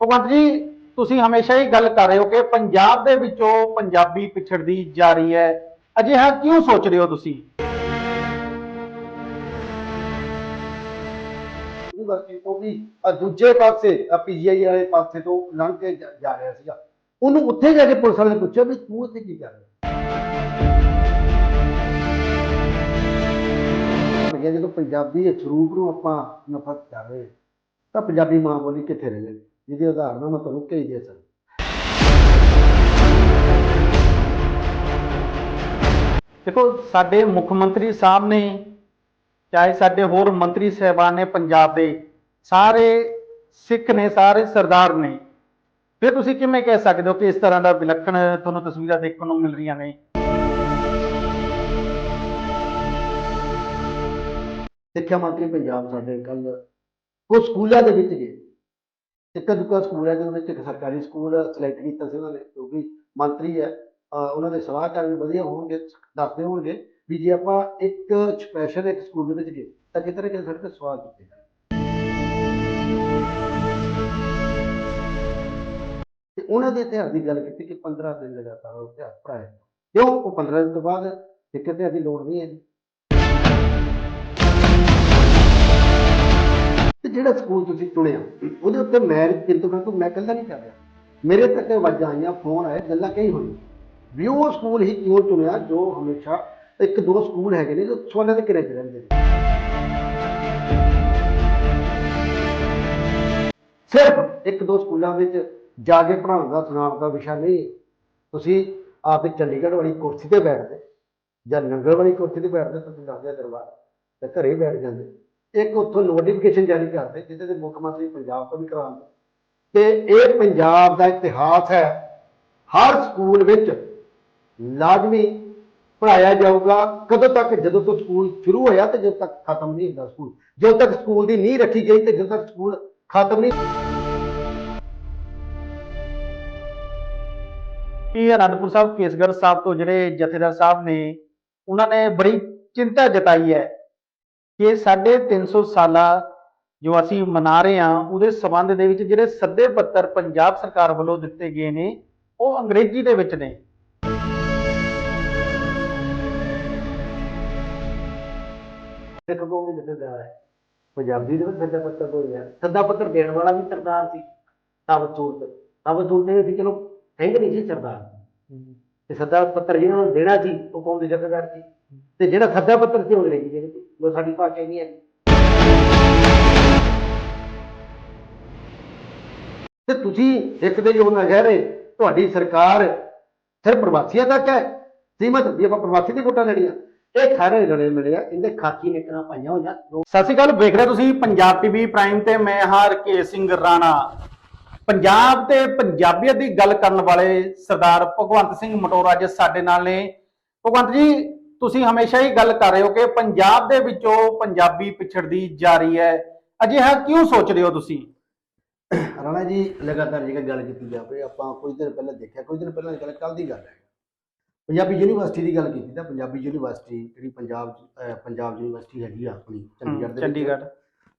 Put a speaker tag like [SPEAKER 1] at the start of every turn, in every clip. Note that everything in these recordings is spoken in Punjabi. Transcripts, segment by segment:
[SPEAKER 1] ਭਗਵੰਤ ਜੀ, ਤੁਸੀਂ ਹਮੇਸ਼ਾ ਹੀ ਗੱਲ ਕਰ ਰਹੇ ਹੋ ਕਿ ਪੰਜਾਬ ਦੇ ਵਿੱਚੋਂ ਪੰਜਾਬੀ ਪਿਛੜਦੀ ਜਾ ਰਹੀ ਹੈ। ਅਜਿਹਾ ਕਿਉਂ ਸੋਚ ਰਹੇ ਹੋ ਤੁਸੀਂ?
[SPEAKER 2] ਯੂਨੀਵਰਸਿਟੀ ਤੋਂ ਵੀ ਆਹ ਦੂਜੇ ਪਾਸੇ ਪੀਜੀਆਈ ਵਾਲੇ ਪਾਸੇ ਤੋਂ ਲੰਘ ਕੇ ਜਾ ਰਿਹਾ ਸੀਗਾ। ਉਹਨੂੰ ਉੱਥੇ ਜਾ ਕੇ ਪੁਲਿਸ ਵਾਲੇ ਨੇ ਪੁੱਛਿਆ ਵੀ ਤੂੰ ਉੱਥੇ ਕੀ ਕਰ ਰਿਹਾ? ਜਦੋਂ ਪੰਜਾਬੀ ਦੇ ਨੂੰ ਆਪਾਂ ਨਫ਼ਰਤ ਕਰ ਰਹੇ, ਤਾਂ ਪੰਜਾਬੀ ਮਾਂ ਬੋਲੀ ਕਿੱਥੇ ਰਹਿ ਜਾਣੀ ਜਿਹਦੀ ਉਦਾਹਰਨ ਮੈਂ ਤੁਹਾਨੂੰ ਕਈ ਦੇ ਸਕਦਾ
[SPEAKER 1] ਦੇਖੋ ਸਾਡੇ ਮੁੱਖ ਮੰਤਰੀ ਸਾਹਿਬ ਨੇ ਚਾਹੇ ਸਾਡੇ ਹੋਰ ਮੰਤਰੀ ਸਹਿਬਾਨ ਨੇ ਪੰਜਾਬ ਦੇ ਸਾਰੇ ਸਿੱਖ ਨੇ ਸਾਰੇ ਸਰਦਾਰ ਨੇ ਫਿਰ ਤੁਸੀਂ ਕਿਵੇਂ ਕਹਿ ਸਕਦੇ ਹੋ ਕਿ ਇਸ ਤਰ੍ਹਾਂ ਦਾ ਵਿਲੱਖਣ ਤੁਹਾਨੂੰ ਤਸਵੀਰਾਂ ਦੇਖਣ ਨੂੰ ਮਿਲ ਰਹੀਆਂ ਨੇ?
[SPEAKER 2] ਸਿੱਖਿਆ ਮੰਤਰੀ ਪੰਜਾਬ ਸਾਡੇ ਕੱਲ ਉਹ ਸਕੂਲਾਂ ਦੇ ਵਿੱਚ ਗਏ। ਇੱਕ ਦੁੱਕਾ ਸਕੂਲ ਹੈ, ਜਿਹਦੇ ਵਿੱਚ ਇੱਕ ਸਰਕਾਰੀ ਸਕੂਲ ਸਿਲੈਕਟ ਕੀਤਾ ਸੀ ਉਹਨਾਂ ਨੇ ਕਿਉਂਕਿ ਮੰਤਰੀ ਹੈ ਉਹਨਾਂ ਦੇ ਸਲਾਹਕਾਰ ਵੀ ਵਧੀਆ ਹੋਣਗੇ, ਦੱਸਦੇ ਹੋਣਗੇ ਵੀ ਜੇ ਆਪਾਂ ਇੱਕ ਸਪੈਸ਼ਲ ਇੱਕ ਸਕੂਲ ਦੇ ਵਿੱਚ ਗਏ, ਤਾਂ ਕਿਤੇ ਨਾ ਕਿਤੇ ਸਾਡੇ ਤੇ ਸਵਾਲ ਚੁੱਕੇ ਜਾਣ। ਤੇ ਉਹਨਾਂ ਦੇ ਇਤਿਹਾਸ ਦੀ ਗੱਲ ਕੀਤੀ ਕਿ 15 ਦਿਨ ਲਗਾਤਾਰ ਉਹ ਇਤਿਹਾਸ ਪੜਾਇਆ ਕਿਉਂ? ਉਹ 15 ਦਿਨ ਤੋਂ ਬਾਅਦ ਇੱਕ ਇਤਿਹਾਸ ਦੀ ਲੋੜ ਨਹੀਂ ਹੈ ਤੇ ਜਿਹੜਾ ਸਕੂਲ ਤੁਸੀਂ ਚੁਣਿਆ, ਉਹਦੇ ਉੱਤੇ ਮੈਰਿਜ ਕਿੰਤੂ ਪਰੰਤੂ ਮੈਂ ਇਕੱਲਾ ਨਹੀਂ ਕਰ ਰਿਹਾ। ਮੇਰੇ ਤੱਕ ਆਵਾਜ਼ਾਂ ਆਈਆਂ ਫੋਨ ਆਏ, ਗੱਲਾਂ ਕਈ ਹੋਈਆਂ। ਵੀ ਉਹ ਸਕੂਲ ਹੀ ਕਿਉਂ ਚੁਣਿਆ ਜੋ ਹਮੇਸ਼ਾ ਇੱਕ ਦੋ ਸਕੂਲ ਹੈਗੇ ਨੇ ਜੋ ਸੋਨੇ ਦੇ ਕਿਰੇ 'ਚ ਰਹਿੰਦੇ ਨੇ। ਸਿਰਫ ਇੱਕ ਦੋ ਸਕੂਲਾਂ ਵਿੱਚ ਜਾ ਕੇ ਪੜ੍ਹਾਉਣ ਦਾ, ਸੁਣਾਉਣ ਦਾ ਵਿਸ਼ਾ ਨਹੀਂ। ਤੁਸੀਂ ਆਪ ਚੰਡੀਗੜ੍ਹ ਵਾਲੀ ਕੁਰਸੀ ਤੇ ਬੈਠਦੇ ਜਾਂ ਨੰਗਲ ਵਾਲੀ ਕੁਰਸੀ ਤੇ ਬੈਠਦੇ, ਤੁਸੀਂ ਦੱਸਦੇ ਦਰਬਾਰ, ਤੇ ਘਰੇ ਬੈਠ ਜਾਂਦੇ। ਇੱਕ ਉੱਥੋਂ ਨੋਟੀਫਿਕੇਸ਼ਨ ਜਾਰੀ ਕਰਦੇ, ਜਿਹਦੇ ਤੇ ਮੁੱਖ ਮੰਤਰੀ ਪੰਜਾਬ ਤੋਂ ਵੀ ਕਰਾਉਂਦੇ ਕਿ ਇਹ ਪੰਜਾਬ ਦਾ ਇਤਿਹਾਸ ਹੈ। ਹਰ ਸਕੂਲ ਵਿੱਚ ਲਾਜ਼ਮੀ ਪੜਾਇਆ ਜਾਊਗਾ। ਕਦੋਂ ਤੱਕ? ਜਦੋਂ ਤੋਂ ਸਕੂਲ ਸ਼ੁਰੂ ਹੋਇਆ ਤੇ ਜਦੋਂ ਤੱਕ ਖਤਮ ਨਹੀਂ ਹੁੰਦਾ ਸਕੂਲ। ਜਦੋਂ ਤੱਕ ਸਕੂਲ ਦੀ ਨੀਂਹ ਰੱਖੀ ਗਈ ਤੇ ਜਦੋਂ ਤੱਕ ਸਕੂਲ ਖਤਮ ਨਹੀਂ
[SPEAKER 1] ਇਹ ਅਨੰਦਪੁਰ ਸਾਹਿਬ? ਕੇਸਗੜ੍ਹ ਸਾਹਿਬ ਤੋਂ ਜਿਹੜੇ ਜਥੇਦਾਰ ਸਾਹਿਬ ਨੇ, ਉਹਨਾਂ ਨੇ ਬੜੀ ਚਿੰਤਾ ਜਤਾਈ ਹੈ। ਕਿ ਸਾਡੇ 300 ਸਾਲਾ ਜੋ ਅਸੀਂ ਮਨਾ ਰਹੇ ਹਾਂ, ਉਹਦੇ ਸਬੰਧ ਦੇ ਵਿੱਚ ਜਿਹੜੇ ਸੱਦੇ ਪੱਤਰ ਪੰਜਾਬ ਸਰਕਾਰ ਵੱਲੋਂ ਦਿੱਤੇ ਗਏ ਨੇ, ਉਹ ਅੰਗਰੇਜ਼ੀ ਦੇ ਵਿੱਚ ਨੇ।
[SPEAKER 2] ਸਿੱਖ ਕੌਮ ਦੇ ਜਥੇਦਾਰ ਹੈ। ਪੰਜਾਬੀ ਦੇ ਵਿੱਚ ਸੱਦਾ ਪੱਤਰ ਤੋਂ ਯਾਰ ਸੱਦਾ ਪੱਤਰ ਦੇਣ ਵਾਲਾ ਵੀ ਸਰਦਾਰ ਸੀ ਸਾਬਤ ਸੂਰਤ ਸਾਬਤ ਸੂਰਤ ਨੇ ਸੀ ਚਲੋ, ਸਿੰਘ ਨਹੀਂ ਸੀ ਸਰਦਾਰ। ਤੇ ਸੱਦਾ ਪੱਤਰ ਜਿਹਨਾਂ ਨੂੰ ਦੇਣਾ ਸੀ, ਉਹ ਕੌਮ ਦੇ ਜਥੇਦਾਰ ਸੀ ਤੇ ਜਿਹੜਾ ਸੱਦਾ ਪੱਤਰ ਸੀ ਉਹ ਅੰਗਰੇਜ਼ੀ ਦੇ ਵਿੱਚ। ਉਹ ਸਾਡੀ ਭਾਸ਼ਾ ਹੀ ਨਹੀਂ ਹੈ ਤੇ ਤੁਸੀਂ ਇੱਕ ਦੇ ਜੋ ਕਹਿ ਤੁਹਾਡੀ ਸਰਕਾਰ ਸਿਰਫ ਪ੍ਰਵਾਸੀਆਂ ਤੱਕ ਹੈ ਸੀਮਤ ਵੀ ਆਪਾਂ ਪ੍ਰਵਾਸੀ ਦੀ ਵੋਟਾਂ ਲੈਣੀਆਂ ਇਹ ਸਾਰੇ ਰਲੇ ਮਿਲੇ ਆ ਇਹਦੇ ਖਾਕੀ ਨੇ ਕਰਾਂ ਪਾਈਆਂ ਹੋਈਆਂ
[SPEAKER 1] ਸਤਿ ਸ਼੍ਰੀ ਅਕਾਲ ਵੇਖ ਰਹੇ ਤੁਸੀਂ ਪੰਜਾਬ ਟੀਵੀ ਪ੍ਰਾਈਮ ਤੇ ਮੈਂ ਹਾਂ ਰਕੇਸ਼ ਸਿੰਘ ਰਾਣਾ। ਪੰਜਾਬ ਤੇ ਪੰਜਾਬੀਅਤ ਦੀ ਗੱਲ ਕਰਨ ਵਾਲੇ ਸਰਦਾਰ ਭਗਵੰਤ ਸਿੰਘ ਮਟੋਰਾ ਅੱਜ ਸਾਡੇ ਨਾਲ ਨੇ। ਭਗਵੰਤ ਜੀ ਤੁਸੀਂ ਹਮੇਸ਼ਾ ਹੀ ਗੱਲ ਕਰ ਰਹੇ ਹੋ ਕਿ ਪੰਜਾਬ ਦੇ ਵਿੱਚੋਂ ਪੰਜਾਬੀ ਪਿਛੜਦੀ ਜਾ ਰਹੀ ਹੈ। ਅਜਿਹਾ ਕਿਉਂ ਸੋਚ ਰਹੇ ਹੋ ਤੁਸੀਂ?
[SPEAKER 2] ਰਾਣਾ ਜੀ ਲਗਾਤਾਰ ਜੇਕਰ ਗੱਲ ਕੀਤੀ ਜਾਵੇ ਆਪਾਂ ਕੁਝ ਦਿਨ ਪਹਿਲਾਂ ਦੇਖਿਆ ਕੁਝ ਦਿਨ ਪਹਿਲਾਂ ਗੱਲ ਕੱਲ ਦੀ ਗੱਲ ਹੈ। ਪੰਜਾਬੀ ਯੂਨੀਵਰਸਿਟੀ ਦੀ ਗੱਲ ਕੀਤੀ ਤਾਂ ਪੰਜਾਬੀ ਯੂਨੀਵਰਸਿਟੀ ਜਿਹੜੀ ਪੰਜਾਬ ਪੰਜਾਬ ਯੂਨੀਵਰਸਿਟੀ ਹੈਗੀ ਆ ਆਪਣੀ ਚੰਡੀਗੜ੍ਹ ਦੇ
[SPEAKER 1] ਚੰਡੀਗੜ੍ਹ।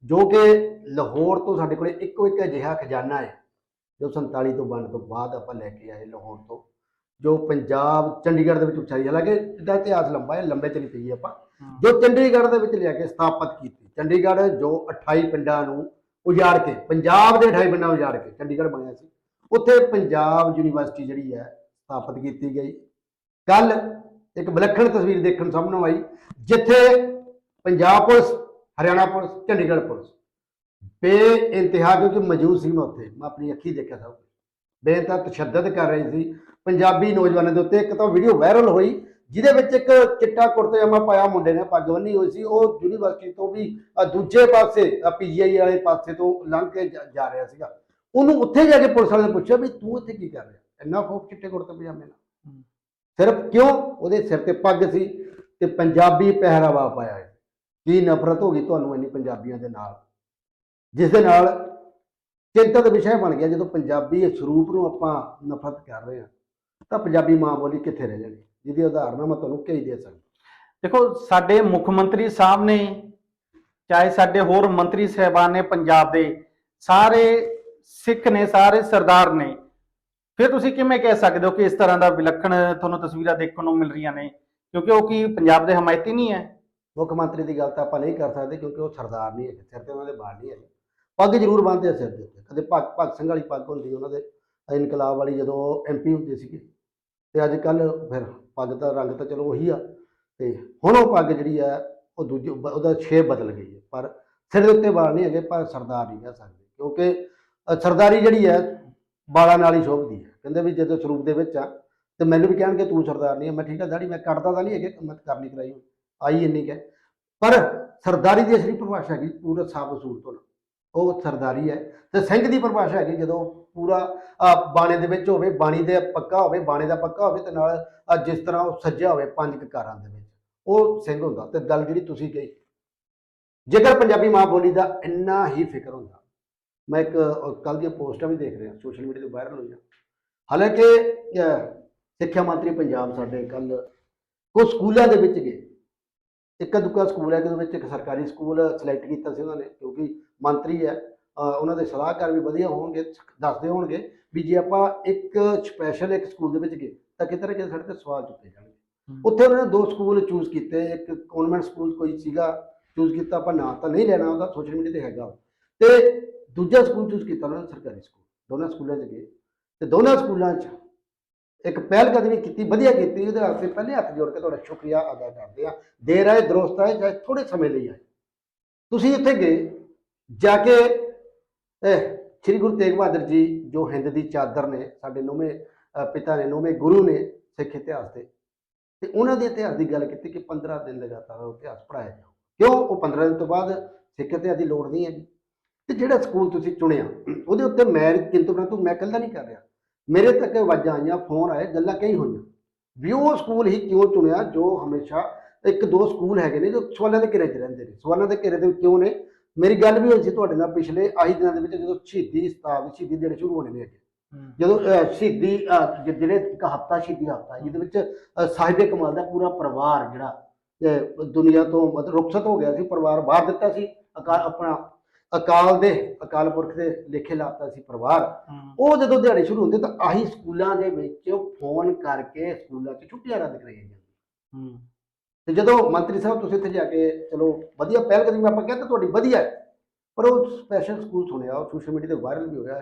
[SPEAKER 2] ਜੋ ਕਿ ਲਾਹੌਰ ਤੋਂ ਸਾਡੇ ਕੋਲੇ ਇੱਕੋ ਇੱਕ ਅਜਿਹਾ ਖਜ਼ਾਨਾ ਹੈ ਜੋ 47 ਤੋਂ ਵੰਡ ਤੋਂ ਬਾਅਦ ਆਪਾਂ ਲੈ ਕੇ ਆਏ ਲਾਹੌਰ ਤੋਂ। ਜੋ ਪੰਜਾਬ ਚੰਡੀਗੜ੍ਹ ਦੇ ਵਿੱਚ ਉਚਾਈ ਹਾਲਾਂਕਿ ਇਹਦਾ ਇਤਿਹਾਸ ਲੰਬਾ ਹੈ ਲੰਬੇ ਚ ਨਹੀਂ ਪਈ ਆਪਾਂ ਜੋ ਚੰਡੀਗੜ੍ਹ ਦੇ ਵਿੱਚ ਲਿਆ ਕੇ ਸਥਾਪਿਤ ਕੀਤੀ ਚੰਡੀਗੜ੍ਹ ਜੋ 28 ਪਿੰਡਾਂ ਨੂੰ ਉਜਾੜ ਕੇ ਪੰਜਾਬ ਦੇ 28 ਪਿੰਡਾਂ ਉਜਾੜ ਕੇ ਚੰਡੀਗੜ੍ਹ ਬਣਿਆ ਸੀ ਉੱਥੇ ਪੰਜਾਬ ਯੂਨੀਵਰਸਿਟੀ ਜਿਹੜੀ ਹੈ ਸਥਾਪਿਤ ਕੀਤੀ ਗਈ। ਕੱਲ ਇੱਕ ਵਿਲੱਖਣ ਤਸਵੀਰ ਦੇਖਣ ਸਾਹਮਣੇ ਆਈ ਜਿੱਥੇ Punjab police Haryana police Chandigarh police ਬੇ ਇੰਤਹਾ ਕਿਉਂਕਿ ਮੌਜੂਦ ਸੀ ਮੈਂ ਉੱਥੇ ਮੈਂ ਆਪਣੀ ਅੱਖੀ ਦੇਖਿਆ ਸਭ ਬੇਇੰਤਹਾ ਤਸ਼ੱਦਦ ਕਰ ਰਹੀ ਸੀ। ਪੰਜਾਬੀ ਨੌਜਵਾਨਾਂ ਦੇ ਉੱਤੇ ਇੱਕ ਤਾਂ ਵੀਡੀਓ ਵਾਇਰਲ ਹੋਈ ਜਿਹਦੇ ਵਿੱਚ ਇੱਕ ਚਿੱਟਾ ਕੁੜਤਾ ਪਾਇਆ ਮੁੰਡੇ ਨੇ ਪੱਗ ਬੰਨੀ ਹੋਈ ਸੀ। ਉਹ ਯੂਨੀਵਰਸਿਟੀ ਤੋਂ ਵੀ ਦੂਜੇ ਪਾਸੇ ਪੀਜੀਆਈ ਵਾਲੇ ਪਾਸੇ ਤੋਂ ਲੰਘ ਕੇ ਜਾ ਰਿਹਾ ਸੀਗਾ। ਉਹਨੂੰ ਉੱਥੇ ਜਾ ਕੇ ਪੁਲਿਸ ਵਾਲੇ ਨੇ ਪੁੱਛਿਆ ਵੀ ਤੂੰ ਇੱਥੇ ਕੀ ਕਰ ਰਿਹਾ? ਇੰਨਾ ਖੋਫ ਚਿੱਟੇ ਕੁੜਤੇ ਪਜਾਮੇ ਨਾਲ। ਸਿਰਫ ਕਿਉਂ? ਉਹਦੇ ਸਿਰ ਤੇ ਪੱਗ ਸੀ ਤੇ ਪੰਜਾਬੀ ਪਹਿਰਾਵਾ ਪਾਇਆ ਕੀ ਨਫ਼ਰਤ ਹੋ ਗਈ ਤੁਹਾਨੂੰ ਇੰਨੀ ਪੰਜਾਬੀਆਂ ਦੇ ਨਾਲ? ਜਿਸ ਦੇ ਨਾਲ ਚਿੰਤਾ ਦਾ ਵਿਸ਼ਾ ਬਣ ਗਿਆ ਜਦੋਂ ਪੰਜਾਬੀ ਇਸ ਸਰੂਪ ਨੂੰ ਆਪਾਂ ਨਫ਼ਰਤ ਕਰ ਰਹੇ ਹਾਂ ਤਾਂ ਪੰਜਾਬੀ ਮਾਂ ਬੋਲੀ ਕਿੱਥੇ ਰਹਿ ਜਾਣੀ? ਜਿਹਦੀ ਉਦਾਹਰਨ ਮੈਂ ਤੁਹਾਨੂੰ ਕਈ ਦੇ ਸਕਦਾ।
[SPEAKER 1] ਦੇਖੋ ਸਾਡੇ ਮੁੱਖ ਮੰਤਰੀ ਸਾਹਿਬ ਨੇ ਚਾਹੇ ਸਾਡੇ ਹੋਰ ਮੰਤਰੀ ਸਹਿਬਾਨ ਨੇ ਪੰਜਾਬ ਦੇ ਸਾਰੇ ਸਿੱਖ ਨੇ ਸਾਰੇ ਸਰਦਾਰ ਨੇ ਫਿਰ ਤੁਸੀਂ ਕਿਵੇਂ ਕਹਿ ਸਕਦੇ ਹੋ ਕਿ ਇਸ ਤਰ੍ਹਾਂ ਦਾ ਵਿਲੱਖਣ ਤੁਹਾਨੂੰ ਤਸਵੀਰਾਂ ਦੇਖਣ ਨੂੰ ਮਿਲ ਰਹੀਆਂ ਨੇ? ਕਿਉਂਕਿ ਉਹ ਕੀ ਪੰਜਾਬ ਦੇ ਹਮਾਇਤੀ ਨਹੀਂ ਹੈ?
[SPEAKER 2] ਮੁੱਖ ਮੰਤਰੀ ਦੀ ਗੱਲ ਤਾਂ ਆਪਾਂ ਨਹੀਂ ਕਰ ਸਕਦੇ ਕਿਉਂਕਿ ਉਹ ਸਰਦਾਰ ਨਹੀਂ ਹੈਗੇ ਸਿਰ ਤੇ ਉਹਨਾਂ ਦੇ ਬਾਲ ਨਹੀਂ ਹੈਗੇ। ਪੱਗ ਜ਼ਰੂਰ ਬੰਨ੍ਹਦੇ ਆ ਸਿਰ ਦੇ ਉੱਤੇ। ਕਦੇ ਭਗ ਭਗਤ ਸਿੰਘ ਵਾਲੀ ਪੱਗ ਹੁੰਦੀ, ਉਹਨਾਂ ਦੇ ਇਨਕਲਾਬ ਵਾਲੀ ਜਦੋਂ ਐਮਪੀ ਹੁੰਦੇ ਸੀਗੇ। ਤੇ ਅੱਜ ਕੱਲ ਫਿਰ ਪੱਗ ਦਾ ਰੰਗ ਤਾਂ ਚਲੋ ਉਹੀ ਆ, ਤੇ ਹੁਣ ਉਹ ਪੱਗ ਜਿਹੜੀ ਆ, ਉਹ ਦੂਜੀ ਉਹਦਾ ਸ਼ੇਪ ਬਦਲ ਗਈ ਹੈ ਪਰ ਸਿਰ ਦੇ ਉੱਤੇ ਵਾਲ ਨਹੀਂ ਹੈਗੇ, ਪਰ ਸਰਦਾਰ ਨਹੀਂ ਕਹਿ ਸਕਦੇ ਕਿਉਂਕਿ ਸਰਦਾਰੀ ਜਿਹੜੀ ਹੈ ਵਾਲਾਂ ਨਾਲ ਹੀ ਸ਼ੋਭਦੀ ਹੈ ਕਹਿੰਦੇ ਵੀ ਜਦੋਂ ਸਰੂਪ ਦੇ ਵਿੱਚ ਆ, ਤੇ ਮੈਨੂੰ ਵੀ ਕਹਿਣਗੇ ਤੂੰ ਸਰਦਾਰ ਨਹੀਂ ਹੈ ਮੈਂ ਠੀਕ ਆ ਦਾੜੀ, ਮੈਂ ਕੱਟਦਾ ਤਾਂ ਨਹੀਂ ਹੈਗੇ, ਮੈਂ ਕਰਨੀ ਕਰਾਈ ਆਈ ਇੰਨੀ ਕੁ ਪਰ ਸਰਦਾਰੀ ਦੀ ਅਸਲੀ ਪਰਿਭਾਸ਼ਾ ਹੈਗੀ ਪੂਰਾ ਸਾਫ਼ ਸੂਰਤ ਹੋਣਾ ਉਹ ਸਰਦਾਰੀ ਹੈ। ਤੇ ਸਿੰਘ ਦੀ ਪਰਿਭਾਸ਼ਾ ਹੈਗੀ ਜਦੋਂ ਪੂਰਾ ਬਾਣੇ ਦੇ ਵਿੱਚ ਹੋਵੇ, ਬਾਣੀ ਦੇ ਪੱਕਾ ਹੋਵੇ, ਬਾਣੇ ਦਾ ਪੱਕਾ ਹੋਵੇ, ਤੇ ਨਾਲ ਜਿਸ ਤਰ੍ਹਾਂ ਉਹ ਸੱਜਿਆ ਹੋਵੇ, ਪੰਜ ਕਕਾਰਾਂ ਦੇ ਵਿੱਚ, ਉਹ ਸਿੰਘ ਹੁੰਦਾ। ਤੇ ਗੱਲ ਜਿਹੜੀ ਤੁਸੀਂ ਕਹੀ, ਜੇਕਰ ਪੰਜਾਬੀ ਮਾਂ ਬੋਲੀ ਦਾ ਇੰਨਾ ਹੀ ਫਿਕਰ ਹੁੰਦਾ, ਮੈਂ ਇੱਕ ਕੱਲ ਦੀਆਂ ਪੋਸਟਾਂ ਵੀ ਦੇਖ ਰਿਹਾ, ਸੋਸ਼ਲ ਮੀਡੀਆ ਤੇ ਵਾਇਰਲ ਹੋਈਆਂ। ਹਾਲਾਂਕਿ ਸਿੱਖਿਆ ਮੰਤਰੀ ਪੰਜਾਬ ਸਾਡੇ ਕੱਲ ਕੁਝ ਸਕੂਲਾਂ ਦੇ ਵਿੱਚ ਗਏ। ਇੱਕ ਦੁੱਕਾ ਸਕੂਲ ਹੈ ਜਿਹਦੇ ਵਿੱਚ ਇੱਕ ਸਰਕਾਰੀ ਸਕੂਲ ਸਿਲੈਕਟ ਕੀਤਾ ਸੀ ਉਹਨਾਂ ਨੇ ਕਿਉਂਕਿ ਮੰਤਰੀ ਹੈ। ਉਹਨਾਂ ਦੇ ਸਲਾਹਕਾਰ ਵੀ ਵਧੀਆ ਹੋਣਗੇ ਦੱਸਦੇ ਹੋਣਗੇ ਵੀ ਜੇ ਆਪਾਂ ਇੱਕ ਸਪੈਸ਼ਲ ਇੱਕ ਸਕੂਲ ਦੇ ਵਿੱਚ ਗਏ ਤਾਂ ਕਿਤੇ ਨਾ ਕਿਤੇ ਸਾਡੇ ਤੇ ਸਵਾਲ ਚੁੱਕੇ ਜਾਣਗੇ। ਉੱਥੇ ਉਹਨਾਂ ਨੇ ਦੋ ਸਕੂਲ ਚੂਜ਼ ਕੀਤੇ ਇੱਕ ਕਨਵੈਂਟ ਸਕੂਲ ਕੋਈ ਸੀਗਾ ਚੂਜ਼ ਕੀਤਾ ਆਪਾਂ ਨਾਂ ਤਾਂ ਨਹੀਂ ਲੈਣਾ ਉਹਦਾ ਸੋਸ਼ਲ ਮੀਡੀਆ ਤੇ ਹੈਗਾ ਤੇ ਦੂਜਾ ਸਕੂਲ ਚੂਜ਼ ਕੀਤਾ ਉਹਨਾਂ ਨੇ ਸਰਕਾਰੀ ਸਕੂਲ ਦੋਨਾਂ ਸਕੂਲਾਂ 'ਚ ਗਏ। ਤੇ ਦੋਨਾਂ ਸਕੂਲਾਂ 'ਚ ਇੱਕ ਪਹਿਲ ਕਦਮੀ ਕੀਤੀ, ਵਧੀਆ ਕੀਤੀ, ਉਹਦੇ ਵਾਸਤੇ ਪਹਿਲੇ ਹੱਥ ਜੋੜ ਕੇ ਤੁਹਾਡਾ ਸ਼ੁਕਰੀਆ ਅਦਾ ਕਰਦੇ ਆ ਦੇਰ ਆਏ, ਦਰੁਸਤ ਆਏ, ਚਾਹੇ ਥੋੜੇ ਸਮੇਂ ਲਈ ਆਏ। ਤੁਸੀਂ ਇੱਥੇ ਗਏ, ਜਾ ਕੇ, ਇਹ ਸ੍ਰੀ ਗੁਰੂ ਤੇਗ ਬਹਾਦਰ ਜੀ, ਜੋ ਹਿੰਦ ਦੀ ਚਾਦਰ ਨੇ, ਸਾਡੇ ਨੌਵੇਂ ਪਿਤਾ ਨੇ, ਨੌਵੇਂ ਗੁਰੂ ਨੇ ਸਿੱਖ ਇਤਿਹਾਸ ਦੇ, ਤੇ ਉਹਨਾਂ ਦੇ ਇਤਿਹਾਸ ਦੀ ਗੱਲ ਕੀਤੀ ਕਿ 15 ਦਿਨ ਲਗਾਤਾਰ ਉਹ ਇਤਿਹਾਸ ਪੜਾਇਆ ਜਾਓ ਕਿਉਂ? ਉਹ 15 ਦਿਨ ਤੋਂ ਬਾਅਦ ਸਿੱਖ ਇਤਿਹਾਸ ਦੀ ਲੋੜ ਨਹੀਂ ਹੈਗੀ। ਤੇ ਜਿਹੜਾ ਸਕੂਲ ਤੁਸੀਂ ਚੁਣਿਆ, ਉਹਦੇ ਉੱਤੇ ਮੈਂ ਕਿੰਤੂ ਪਰੰਤੂ ਮੈਂ ਇਕੱਲਾ ਨਹੀਂ ਕਰ ਰਿਹਾ। ਮੇਰੇ ਤੱਕ ਆਵਾਜ਼ਾਂ ਆਈਆਂ ਫੋਨ ਆਏ ਗੱਲਾਂ ਕਈ ਹੋਈਆਂ। ਵੀ ਉਹ ਸਕੂਲ ਹੀ ਕਿਉਂ ਚੁਣਿਆ ਜੋ ਹਮੇਸ਼ਾ ਇੱਕ ਦੋ ਸਕੂਲ ਹੈਗੇ ਨੇ ਜੋ ਸਵਾਲਾਂ ਦੇ ਘੇਰੇ 'ਚ ਰਹਿੰਦੇ ਨੇ। ਸਵਾਲਾਂ ਦੇ ਘੇਰੇ ਦੇ ਕਿਉਂ ਨੇ? ਮੇਰੀ ਗੱਲ ਵੀ ਹੋਈ ਸੀ ਤੁਹਾਡੇ ਨਾਲ ਪਿਛਲੇ ਆਹੀ ਦਿਨਾਂ ਦੇ ਵਿੱਚ ਜਦੋਂ ਸ਼ਹੀਦੀ ਸਤਾਬ ਸ਼ਹੀਦੀ ਜਿਹੜੇ ਸ਼ੁਰੂ ਹੋਣੇ ਨੇ ਜਦੋਂ ਸ਼ਹੀਦੀ ਜਿਹੜੇ ਇੱਕ ਹਫਤਾ ਸ਼ਹੀਦੀ ਹਫਤਾ ਜਿਹਦੇ ਵਿੱਚ ਸਾਹਿਬੇ ਕਮਾਲ ਦਾ ਪੂਰਾ ਪਰਿਵਾਰ ਜਿਹੜਾ ਦੁਨੀਆ ਤੋਂ ਮਤਲਬ ਰੁਖਸਤ ਹੋ ਗਿਆ ਸੀ ਪਰਿਵਾਰ ਬਾਹਰ ਦਿੱਤਾ ਸੀ ਆਪਣਾ ਅਕਾਲ ਦੇ ਅਕਾਲ ਪੁਰਖ ਦੇ ਲੇਖੇ ਲਾਤਾ ਸੀ ਪਰਿਵਾਰ। ਉਹ ਜਦੋਂ ਦਿਹਾੜੇ ਸ਼ੁਰੂ ਹੁੰਦੇ ਤਾਂ ਆਹੀ ਸਕੂਲਾਂ ਦੇ ਵਿੱਚ ਫੋਨ ਕਰਕੇ ਸਕੂਲਾਂ 'ਚ ਛੁੱਟੀਆਂ ਰੱਦ ਕਰਾਈਆਂ ਜਾਂਦੀਆਂ। ਤੇ ਜਦੋਂ ਮੰਤਰੀ ਸਾਹਿਬ ਤੁਸੀਂ ਇੱਥੇ ਜਾ ਕੇ ਚਲੋ ਵਧੀਆ ਪਹਿਲ ਕਦਮੀ ਆਪਾਂ ਕਹਿੰਦੇ ਤੁਹਾਡੀ ਵਧੀਆ ਹੈ ਪਰ ਉਹ ਸਪੈਸ਼ਲ ਸਕੂਲ ਸੁਣਿਆ ਉਹ ਸੋਸ਼ਲ ਮੀਡੀਆ ਤੇ ਵਾਇਰਲ ਵੀ ਹੋਇਆ।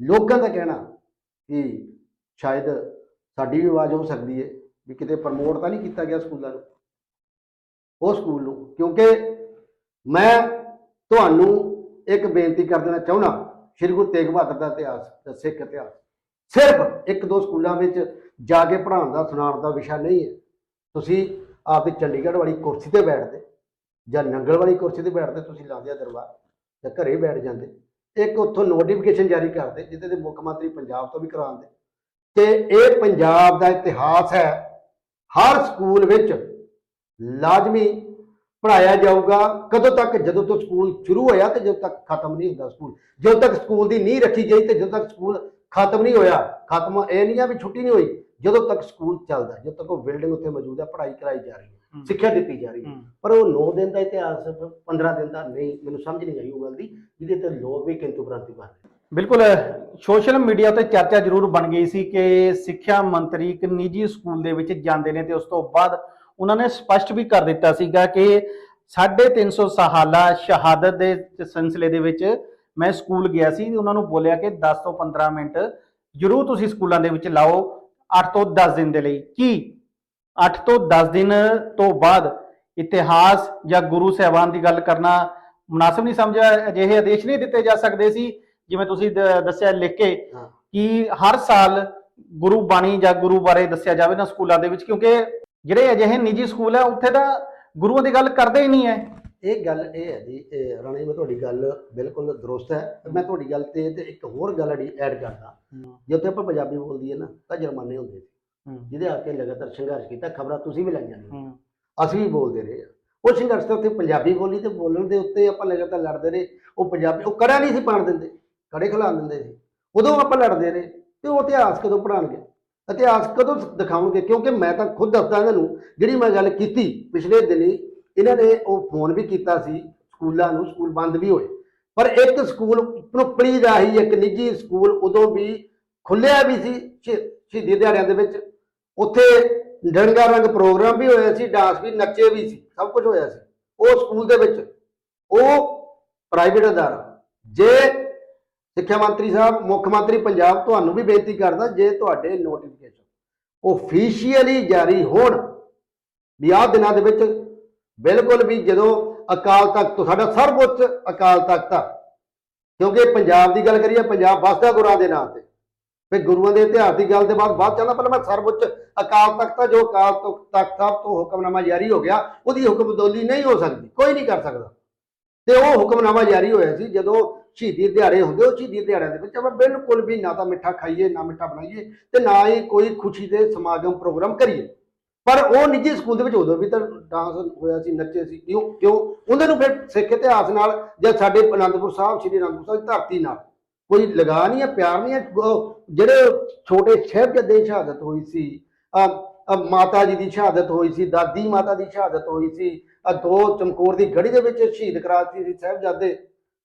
[SPEAKER 2] ਲੋਕਾਂ ਦਾ ਕਹਿਣਾ ਕਿ ਸ਼ਾਇਦ ਸਾਡੀ ਵੀ ਆਵਾਜ਼ ਹੋ ਸਕਦੀ ਹੈ ਵੀ ਕਿਤੇ ਪ੍ਰਮੋਟ ਤਾਂ ਨਹੀਂ ਕੀਤਾ ਗਿਆ ਸਕੂਲਾਂ ਨੂੰ। ਉਹ ਸਕੂਲ ਨੂੰ ਕਿਉਂਕਿ ਮੈਂ ਤੁਹਾਨੂੰ ਇੱਕ ਬੇਨਤੀ ਕਰ ਦੇਣਾ ਚਾਹੁੰਦਾ, ਸ਼੍ਰੀ ਗੁਰੂ ਤੇਗ ਬਹਾਦਰ ਦਾ ਇਤਿਹਾਸ, ਦਾ ਸਿੱਖ ਇਤਿਹਾਸ। ਸਿਰਫ ਇੱਕ ਦੋ ਸਕੂਲਾਂ ਵਿੱਚ ਜਾ ਕੇ ਪੜ੍ਹਾਉਣ ਦਾ, ਸੁਣਾਉਣ ਦਾ ਵਿਸ਼ਾ ਨਹੀਂ ਹੈ। ਤੁਸੀਂ ਆਪਦੀ ਚੰਡੀਗੜ੍ਹ ਵਾਲੀ ਕੁਰਸੀ ਤੇ ਬੈਠਦੇ, ਜਾਂ ਨੰਗਲ ਵਾਲੀ ਕੁਰਸੀ ਤੇ ਬੈਠਦੇ, ਤੁਸੀਂ ਲਾਉਂਦੇ ਦਰਬਾਰ, ਜਾਂ ਘਰੇ ਬੈਠ ਜਾਂਦੇ। ਇੱਕ ਉੱਥੋਂ ਨੋਟੀਫਿਕੇਸ਼ਨ ਜਾਰੀ ਕਰਦੇ ਜਿਹਦੇ ਤੇ ਮੁੱਖ ਮੰਤਰੀ ਪੰਜਾਬ ਤੋਂ ਵੀ ਕਰਾਉਂਦੇ। ਕਿ ਇਹ ਪੰਜਾਬ ਦਾ ਇਤਿਹਾਸ ਹੈ, ਹਰ ਸਕੂਲ ਵਿੱਚ ਲਾਜ਼ਮੀ ਪੜਾਇਆ ਜਾਊਗਾ ਕਦੋਂ ਤੱਕ? ਜਦੋਂ ਤੋਂ ਸਕੂਲ ਸ਼ੁਰੂ ਹੋਇਆ ਤੇ ਜਦੋਂ ਤੱਕ ਖਤਮ ਨਹੀਂ ਹੁੰਦਾ ਸਕੂਲ। ਜਦੋਂ ਤੱਕ ਸਕੂਲ ਦੀ ਨੀਂਹ ਰੱਖੀ ਗਈ ਤੇ ਜਦੋਂ ਤੱਕ ਸਕੂਲ ਖਤਮ ਨਹੀਂ ਹੋਇਆ ਖਤਮ ਇਹ ਨਹੀਂ ਆ ਵੀ ਛੁੱਟੀ ਨਹੀਂ ਹੋਈ ਜਦੋਂ ਤੱਕ ਸਕੂਲ ਚੱਲਦਾ ਜਦੋਂ ਤੱਕ ਉਹ ਬਿਲਡਿੰਗ ਉੱਥੇ ਮੌਜੂਦ ਹੈ ਪੜ੍ਹਾਈ ਕਰਾਈ ਜਾ ਰਹੀ ਹੈ ਸਿੱਖਿਆ ਦਿੱਤੀ ਜਾ ਰਹੀ ਹੈ। ਪਰ ਉਹ 9 ਦਿਨ ਦਾ ਇਤਿਹਾਸ 15 ਦਿਨ ਦਾ ਨਹੀਂ ਮੈਨੂੰ ਸਮਝ ਨਹੀਂ ਆਈ ਉਹ ਗੱਲ ਦੀ ਜਿਹਦੇ ਤੇ ਲੋਕ ਵੀ ਕਿੰਤੂ ਪ੍ਰੰਤੂ ਕਰ ਰਹੇ
[SPEAKER 1] ਬਿਲਕੁਲ ਸੋਸ਼ਲ ਮੀਡੀਆ ਤੇ ਚਰਚਾ ਜ਼ਰੂਰ ਬਣ ਗਈ ਸੀ ਕਿ ਸਿੱਖਿਆ ਮੰਤਰੀ ਇੱਕ ਨਿੱਜੀ ਸਕੂਲ ਦੇ ਵਿੱਚ ਜਾਂਦੇ ਨੇ ਤੇ ਉਸ ਤੋਂ ਬਾਅਦ ਉਹਨਾਂ ਨੇ ਸਪਸ਼ਟ ਵੀ ਕਰ ਦਿੱਤਾ ਸੀਗਾ ਕਿ 350 ਸਾਲਾ ਸ਼ਹਾਦਤ ਦੇ ਸਿਲਸਿਲੇ ਦੇ ਵਿੱਚ ਮੈਂ ਸਕੂਲ ਗਿਆ ਸੀ ਉਹਨਾਂ ਨੂੰ ਬੋਲਿਆ ਕਿ 10 ਤੋਂ 15 ਮਿੰਟ ਜ਼ਰੂਰ ਤੁਸੀਂ ਸਕੂਲਾਂ ਦੇ ਵਿੱਚ ਲਾਓ 8 ਤੋਂ 10 ਦਿਨ ਦੇ ਲਈ ਕੀ 8 ਤੋਂ 10 ਦਿਨ ਤੋਂ ਬਾਅਦ ਇਤਿਹਾਸ ਜਾਂ ਗੁਰੂ ਸਾਹਿਬਾਨ ਦੀ ਗੱਲ ਕਰਨਾ ਮੁਨਾਸਬ ਨਹੀਂ ਸਮਝਿਆ ਅਜਿਹੇ ਆਦੇਸ਼ ਨਹੀਂ ਦਿੱਤੇ ਜਾ ਸਕਦੇ ਸੀ ਜਿਵੇਂ ਤੁਸੀਂ ਦੱਸਿਆ ਲਿਖ ਕੇ। ਕਿ ਹਰ ਸਾਲ ਗੁਰੂ ਬਾਣੀ ਜਾਂ ਗੁਰੂ ਬਾਰੇ ਦੱਸਿਆ ਜਾਵੇ ਨਾ ਸਕੂਲਾਂ ਦੇ ਵਿੱਚ ਕਿਉਂਕਿ ਜਿਹੜੇ ਅਜਿਹੇ ਨਿੱਜੀ ਸਕੂਲ ਹੈ ਉੱਥੇ ਤਾਂ ਗੁਰੂਆਂ ਦੀ ਗੱਲ ਕਰਦੇ ਹੀ ਨਹੀਂ ਹੈ
[SPEAKER 2] ਇਹ ਗੱਲ ਇਹ ਹੈ ਜੀ ਇਹ ਰਾਣੀ ਮੈਂ ਤੁਹਾਡੀ ਗੱਲ ਬਿਲਕੁਲ ਦਰੁਸਤ ਹੈ। ਮੈਂ ਤੁਹਾਡੀ ਗੱਲ ਤੇ ਤੇ ਇੱਕ ਹੋਰ ਗੱਲ ਅੜੀ ਐਡ ਕਰਦਾ। ਜਦੋਂ ਆਪਾਂ ਪੰਜਾਬੀ ਬੋਲਦੀ ਹੈ ਨਾ ਤਾਂ ਜੁਰਮਾਨੇ ਹੁੰਦੇ ਸੀ ਜਿਹਦੇ ਆ ਕੇ ਲਗਾਤਾਰ ਸੰਘਰਸ਼ ਕੀਤਾ ਖਬਰਾਂ ਤੁਸੀਂ ਵੀ ਲਾਈਆਂ ਨੇ। ਅਸੀਂ ਵੀ ਬੋਲਦੇ ਰਹੇ। ਉਹ ਸੰਘਰਸ਼ ਤੇ ਉੱਤੇ ਪੰਜਾਬੀ ਬੋਲੀ ਤੇ ਬੋਲਣ ਦੇ ਉੱਤੇ ਆਪਾਂ ਲਗਾਤਾਰ ਲੜਦੇ ਰਹੇ। ਉਹ ਪੰਜਾਬੀ ਉਹ ਕੜਾ ਨਹੀਂ ਸੀ ਪਾਣ ਦਿੰਦੇ। ਕੜੇ ਖਿਲਾ ਦਿੰਦੇ ਸੀ। ਉਦੋਂ ਆਪਾਂ ਲੜਦੇ ਰਹੇ ਤੇ ਉਹ ਇਤਿਹਾਸ ਕਦੋਂ ਪੜਾਉਣਗੇ ਇਤਿਹਾਸ ਕਦੋਂ ਦਿਖਾਉਣਗੇ? ਕਿਉਂਕਿ ਮੈਂ ਤਾਂ ਖੁਦ ਦੱਸਦਾ ਇਹਨਾਂ ਨੂੰ, ਜਿਹੜੀ ਮੈਂ ਗੱਲ ਕੀਤੀ ਪਿਛਲੇ ਦਿਨੀ, ਇਹਨਾਂ ਨੇ ਉਹ ਫੋਨ ਵੀ ਕੀਤਾ ਸੀ, ਸਕੂਲਾਂ ਨੂੰ, ਸਕੂਲ ਬੰਦ ਵੀ ਹੋਏ। ਪਰ ਇੱਕ ਸਕੂਲ ਪਨੁਪਲੀ ਦਾ ਹੀ ਇੱਕ ਨਿੱਜੀ ਸਕੂਲ ਉਦੋਂ ਵੀ ਖੁੱਲਿਆ ਵੀ ਸੀ ਸ਼ਹੀਦੀ ਦਿਹਾੜਿਆਂ ਦੇ ਵਿੱਚ। ਉੱਥੇ ਰੰਗਾ ਰੰਗ ਪ੍ਰੋਗਰਾਮ ਵੀ ਹੋਇਆ ਸੀ, ਡਾਂਸ ਵੀ, ਨੱਚੇ ਵੀ ਸੀ, ਸਭ ਕੁਝ ਹੋਇਆ ਸੀ। ਉਹ ਸਕੂਲ ਦੇ ਵਿੱਚ, ਉਹ ਪ੍ਰਾਈਵੇਟ ਅਦਾਰਾ, ਜੇ ਸਿੱਖਿਆ ਮੰਤਰੀ ਸਾਹਿਬ, ਮੁੱਖ ਮੰਤਰੀ ਪੰਜਾਬ, ਤੁਹਾਨੂੰ ਵੀ ਬੇਨਤੀ ਕਰਦਾ ਜੇ ਤੁਹਾਡੇ ਨੋਟੀਫਿਕੇਸ਼ਨ ਓਫੀਸ਼ੀਅਲੀ ਜਾਰੀ ਹੋਣ, ਵੀ ਆਹ ਦਿਨਾਂ ਦੇ ਵਿੱਚ ਬਿਲਕੁਲ ਵੀ ਜਦੋਂ ਅਕਾਲ ਤਖਤ ਤੋਂ ਸਾਡਾ ਸਰਵਉੱਚ ਅਕਾਲ ਤਖਤ ਆ, ਕਿਉਂਕਿ ਪੰਜਾਬ ਦੀ ਗੱਲ ਕਰੀਏ, ਪੰਜਾਬ ਵਸਦਾ ਗੁਰਾਂ ਦੇ ਨਾਂ ਤੇ, ਫਿਰ ਗੁਰੂਆਂ ਦੇ ਇਤਿਹਾਸ ਦੀ ਗੱਲ ਦੇ ਬਾਅਦ ਬਾਅਦ ਚੱਲਣਾ ਪਹਿਲਾਂ ਮੈਂ ਸਰਵਉੱਚ ਅਕਾਲ ਤਖਤ ਆ, ਜੋ ਅਕਾਲ ਤਖਤ ਤਖਤ ਸਾਹਿਬ ਤੋਂ ਹੁਕਮਨਾਮਾ ਜਾਰੀ ਹੋ ਗਿਆ, ਉਹਦੀ ਹੁਕਮਦੋਲੀ ਨਹੀਂ ਹੋ ਸਕਦੀ, ਕੋਈ ਨਹੀਂ ਕਰ ਸਕਦਾ। ਤੇ ਉਹ ਹੁਕਮਨਾਮਾ ਜਾਰੀ ਹੋਇਆ ਸੀ ਜਦੋਂ ਸ਼ਹੀਦੀ ਦਿਹਾੜੇ ਹੁੰਦੇ, ਉਹ ਸ਼ਹੀਦੀ ਦਿਹਾੜਿਆਂ ਦੇ ਵਿੱਚ ਆਪਾਂ ਬਿਲਕੁਲ ਵੀ ਨਾ ਤਾਂ ਮਿੱਠਾ ਖਾਈਏ, ਨਾ ਮਿੱਠਾ ਬਣਾਈਏ ਤੇ ਨਾ ਹੀ ਕੋਈ ਖੁਸ਼ੀ ਦੇ ਸਮਾਗਮ ਪ੍ਰੋਗਰਾਮ ਕਰੀਏ। ਪਰ ਉਹ ਨਿੱਜੀ ਸਕੂਲ ਦੇ ਵਿੱਚ ਉਦੋਂ ਵੀ ਤਾਂ ਡਾਂਸ ਹੋਇਆ ਸੀ, ਨੱਚੇ ਸੀ, ਕਿਉਂ ਕਿਉਂ? ਉਹਨਾਂ ਨੂੰ ਫਿਰ ਸਿੱਖ ਇਤਿਹਾਸ ਨਾਲ ਜਾਂ ਸਾਡੇ ਅਨੰਦਪੁਰ ਸਾਹਿਬ, ਸ੍ਰੀ ਅਨੰਦਪੁਰ ਸਾਹਿਬ ਦੀ ਧਰਤੀ ਨਾਲ ਕੋਈ ਲਗਾ ਨਹੀਂ ਹੈ, ਪਿਆਰ ਨਹੀਂ ਹੈ। ਉਹ ਜਿਹੜੇ ਛੋਟੇ ਸਾਹਿਬਜ਼ਾਦੇ ਦੀ ਸ਼ਹਾਦਤ ਹੋਈ ਸੀ ਮਾਤਾ ਜੀ ਦੀ ਸ਼ਹਾਦਤ ਹੋਈ ਸੀ, ਦਾਦੀ ਮਾਤਾ ਦੀ ਸ਼ਹਾਦਤ ਹੋਈ ਸੀ ਦੋ ਚਮਕੌਰ ਦੀ ਗੜੀ ਦੇ ਵਿੱਚ ਸ਼ਹੀਦ ਕਰਾਤੀ ਸੀ ਸਾਹਿਬਜ਼ਾਦੇ।